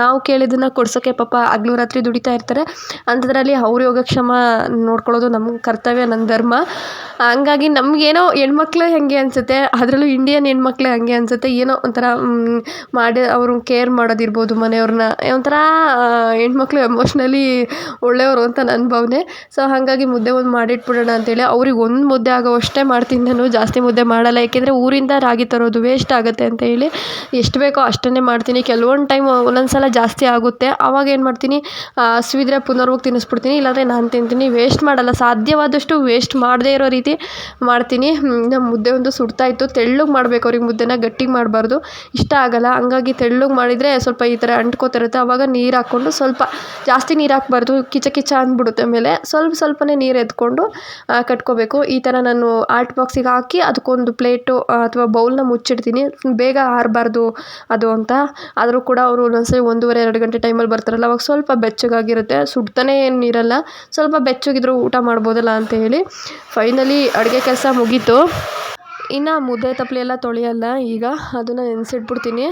ನಾವು ಕೇಳಿದ್ದನ್ನು ಕೊಡ್ಸೋಕ್ಕೆ ಪಾಪ ಹಗ್ಲು ರಾತ್ರಿ ದುಡಿತಾ ಇರ್ತಾರೆ. ಅಂಥದ್ರಲ್ಲಿ ಅವ್ರ ಯೋಗಕ್ಷೇಮ ನೋಡ್ಕೊಳ್ಳೋದು ನಮ್ಮ ಕರ್ತವ್ಯ ನನ್ನ ಧರ್ಮ. ಹಂಗಾಗಿ ನಮಗೇನೋ ಹೆಣ್ಮಕ್ಳು ಹೆಂಗೆ ಅನಿಸುತ್ತೆ, ಅದರಲ್ಲೂ ಇಂಡಿಯನ್ ಹೆಣ್ಮಕ್ಳೆ ಹಂಗೆ ಅನಿಸುತ್ತೆ, ಏನೋ ಒಂಥರ ಮಾಡಿ ಅವ್ರನ್ನ ಕೇರ್ ಮಾಡೋದಿರ್ಬೋದು ಮನೆಯವ್ರನ್ನ. ಒಂಥರ ಹೆಣ್ಮಕ್ಳು ಎಮೋಷ್ನಲಿ ಒಳ್ಳೆಯವರು ಅಂತ ನನ್ನ ಭಾವನೆ. ಸೊ ಹಾಗಾಗಿ ಮುದ್ದೆ ಒಂದು ಮಾಡಿಟ್ಬಿಡೋಣ ಅಂತೇಳಿ ಅವ್ರಿಗೆ ಒಂದು ಮುದ್ದೆ ಆಗೋವಷ್ಟೇ ಮಾಡ್ತೀನಿ ನಾನು. ಜಾಸ್ತಿ ಮುದ್ದೆ ಮಾಡಲ್ಲ ಏಕೆಂದರೆ ಊರಿಂದ ರಾಗಿ ತರೋದು ವೇಸ್ಟ್ ಆಗುತ್ತೆ ಅಂತ ಹೇಳಿ. ಎಷ್ಟು ಬೇಕೋ ಅಷ್ಟನ್ನೇ ಮಾಡ್ತೀನಿ. ಕೆಲವೊಂದು ಟೈಮ್ ಒಂದೊಂದು ಸಲ ಜಾಸ್ತಿ ಆಗುತ್ತೆ. ಆವಾಗ ಏನು ಮಾಡ್ತೀನಿ? ಹಸಿವಿದ್ರೆ ಪುನರ್ವಾಗಿ ತಿನ್ನಿಸ್ಬಿಡ್ತೀನಿ ಇಲ್ಲಾಂದರೆ ನಾನು ತಿಂತೀನಿ. ವೇಸ್ಟ್ ಮಾಡಲ್ಲ. ಸಾಧ್ಯವಾದಷ್ಟು ವೇಸ್ಟ್ ಮಾಡದೇ ಇರೋ ರೀತಿ ಮಾಡ್ತೀನಿ. ನಮ್ಮ ಮುದ್ದೆ ಒಂದು ಸುಡ್ತಾ ಇತ್ತು. ತೆಳ್ಳಗೆ ಮಾಡಬೇಕು ಅವ್ರಿಗೆ ಮುದ್ದೆನ. ಗಟ್ಟಿಗೆ ಮಾಡಬಾರ್ದು. ಇಷ್ಟ ಆಗೋಲ್ಲ. ಹಂಗಾಗಿ ತೆಳ್ಳಗೆ ಮಾಡಿದರೆ ಸ್ವಲ್ಪ ಈ ಥರ ಅಂಟ್ಕೋತಿರುತ್ತೆ. ಆವಾಗ ನೀರು ಹಾಕ್ಕೊಂಡು ಸ್ವಲ್ಪ ಜಾಸ್ತಿ ನೀರು ಹಾಕ್ಬಾರ್ದು. ಕಿಚ ಕಿಚ ಅಂದ್ಬಿಡುತ್ತೆ ಮೇಲೆ. ಸ್ವಲ್ಪ ಸ್ವಲ್ಪನೇ ನೀರು ಎತ್ಕೊಂಡು ಕಟ್ಕೋಬೇಕು. ಈ ಥರ ನಾನು ಆರ್ಟ್ ಬಾಕ್ಸಿಗೆ ಹಾಕಿ ಅದಕ್ಕೊಂದು ಪ್ಲೇಟು ಅಥವಾ ಬೌಲ್ನ ಮುಚ್ಚಿಡ್ತೀನಿ. ಬೇಗ ಆರಬಾರ್ದು. ಅದು ಅಂತ. ಆದರೂ ಕೂಡ ಅವರು ಒಂದೊಂದ್ಸರಿ ಒಂದೂವರೆ, ಎರಡು ಗಂಟೆ ಟೈಮಲ್ಲಿ ಬರ್ತಾರಲ್ಲ, ಅವಾಗ ಸ್ವಲ್ಪ ಬೆಚ್ಚಗಾಗಿರುತ್ತೆ. ಸುಡ್ತಾನೆ ಏನು ನೀರಲ್ಲ. ಸ್ವಲ್ಪ ಬೆಚ್ಚಗಿದ್ರು ಊಟ ಮಾಡ್ಬೋದಲ್ಲ ಅಂತ ಹೇಳಿ ಫೈನಲಿ ಅಡುಗೆ ಕೆಲಸ ಮುಗೀತು. ಇನ್ನು ಮುದ್ದೆ ತಪ್ಪಲೆ ಎಲ್ಲ ತೊಳೆಯಲ್ಲ, ಈಗ ಅದನ್ನು ನೆನೆಸಿಟ್ಬಿಡ್ತೀನಿ.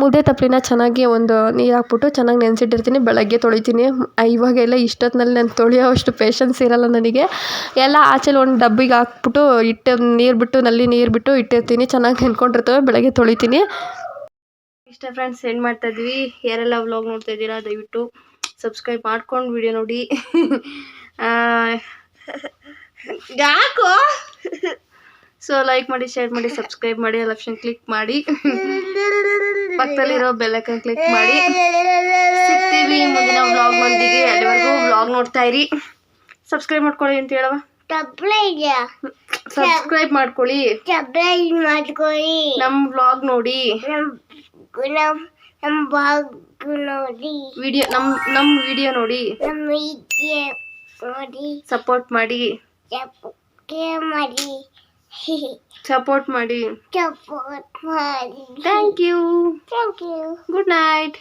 ಮುದ್ದೆ ತಪ್ಪಲಿನ ಚೆನ್ನಾಗಿ ಒಂದು ನೀರು ಹಾಕ್ಬಿಟ್ಟು ಚೆನ್ನಾಗಿ ನೆನೆಸಿಟ್ಟಿರ್ತೀನಿ. ಬೆಳಗ್ಗೆ ತೊಳಿತೀನಿ. ಇವಾಗೆಲ್ಲ ಇಷ್ಟೊತ್ತಿನಲ್ಲಿ ನಾನು ತೊಳೆಯೋ ಅಷ್ಟು ಪೇಷನ್ಸ್ ಇರಲ್ಲ ನನಗೆ. ಎಲ್ಲ ಆಚೆಲಿ ಒಂದು ಡಬ್ಬಿಗೆ ಹಾಕ್ಬಿಟ್ಟು ಇಟ್ಟು ನೀರು ಬಿಟ್ಟು, ನಲ್ಲಿ ನೀರು ಬಿಟ್ಟು ಇಟ್ಟಿರ್ತೀನಿ. ಚೆನ್ನಾಗಿ ನೆನ್ಕೊಂಡಿರ್ತವೆ, ಬೆಳಗ್ಗೆ ತೊಳಿತೀನಿ. ಇಷ್ಟ ಫ್ರೆಂಡ್ಸ್ ಏನು ಮಾಡ್ತಾ ಇದ್ವಿ? ಯಾರೆಲ್ಲ ವ್ಲಾಗ್ ನೋಡ್ತಾ ಇದ್ದೀರಾ ದಯವಿಟ್ಟು ಸಬ್ಸ್ಕ್ರೈಬ್ ಮಾಡ್ಕೊಂಡು ವಿಡಿಯೋ ನೋಡಿ. ಯಾಕೋ? ಸೊ ಲೈಕ್ ಮಾಡಿ ಶೇರ್ ಮಾಡಿ ಸಬ್ಸ್ಕ್ರೈಬ್ ಮಾಡಿ ಆಪ್ಷನ್ ಕ್ಲಿಕ್ ಮಾಡಿ. ಪಕ್ಕದಲ್ಲಿರೋ ಬೆಲ್ಲೈಕನ್ ಕ್ಲಿಕ್ ಮಾಡಿ. ಸಿಗ್ತೀವಿ ಮುಂದಿನ ವ್ಲಾಗ್ ಮಂದಿಗೆ. ಅಲ್ಲಿವರೆಗೂ ವ್ಲಾಗ್ ನೋಡ್ತಾ ಇರಿ. ಸಬ್ಸ್ಕ್ರೈಬ್ ಮಾಡ್ಕೊಳ್ಳಿ ಅಂತ ಹೇಳವ ಸಬ್ಸ್ಕ್ರೈಬ್ ಮಾಡ್ಕೊಳ್ಳಿ. ಮಾಡ್ಕೊಳ್ಳಿ. ನಮ್ಮ ವ್ಲಾಗ್ ನೋಡಿ. ನಮ್ ನಮ್ ಬಾಗ್ ನೋಡಿ ವಿಡಿಯೋ ನಮ್ ನಮ್ ವಿಡಿಯೋ ನೋಡಿ. ನಮ್ ವಿಡಿಯೋ ನೋಡಿ. ಸಪೋರ್ಟ್ ಮಾಡಿ. ಮಾಡಿ. ಸಪೋರ್ಟ್ ಮಾಡಿ. ಸಪೋರ್ಟ್ ಮಾಡಿ. Thank you thank you good night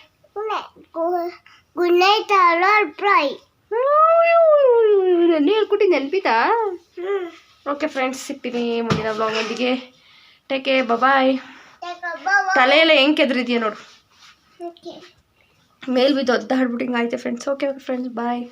good night all ಪ್ರೈ ನೀರು ಹೇಳ್ಕೊಟ್ಟು ನೆನಪಿತಾ? ಓಕೆ ಫ್ರೆಂಡ್ಸ್ ಸಿಗ್ತೀನಿ ಮುಂದಿನ ಬ್ಲಾಗ್ ಒಂದಿಗೆ. ಟೇಕೆ ಬಾಯ್ ತಲೆಯೆಲ್ಲ ಹೆಂಗೆ ಕೆದ್ರಿದ್ಯಾ ನೋಡು. ಮೇಲ್ ಬಿದ್ದು ಒದ್ದಾಡ್ಬಿಟ್ಟು ಆಯ್ತು friends okay okay friends bye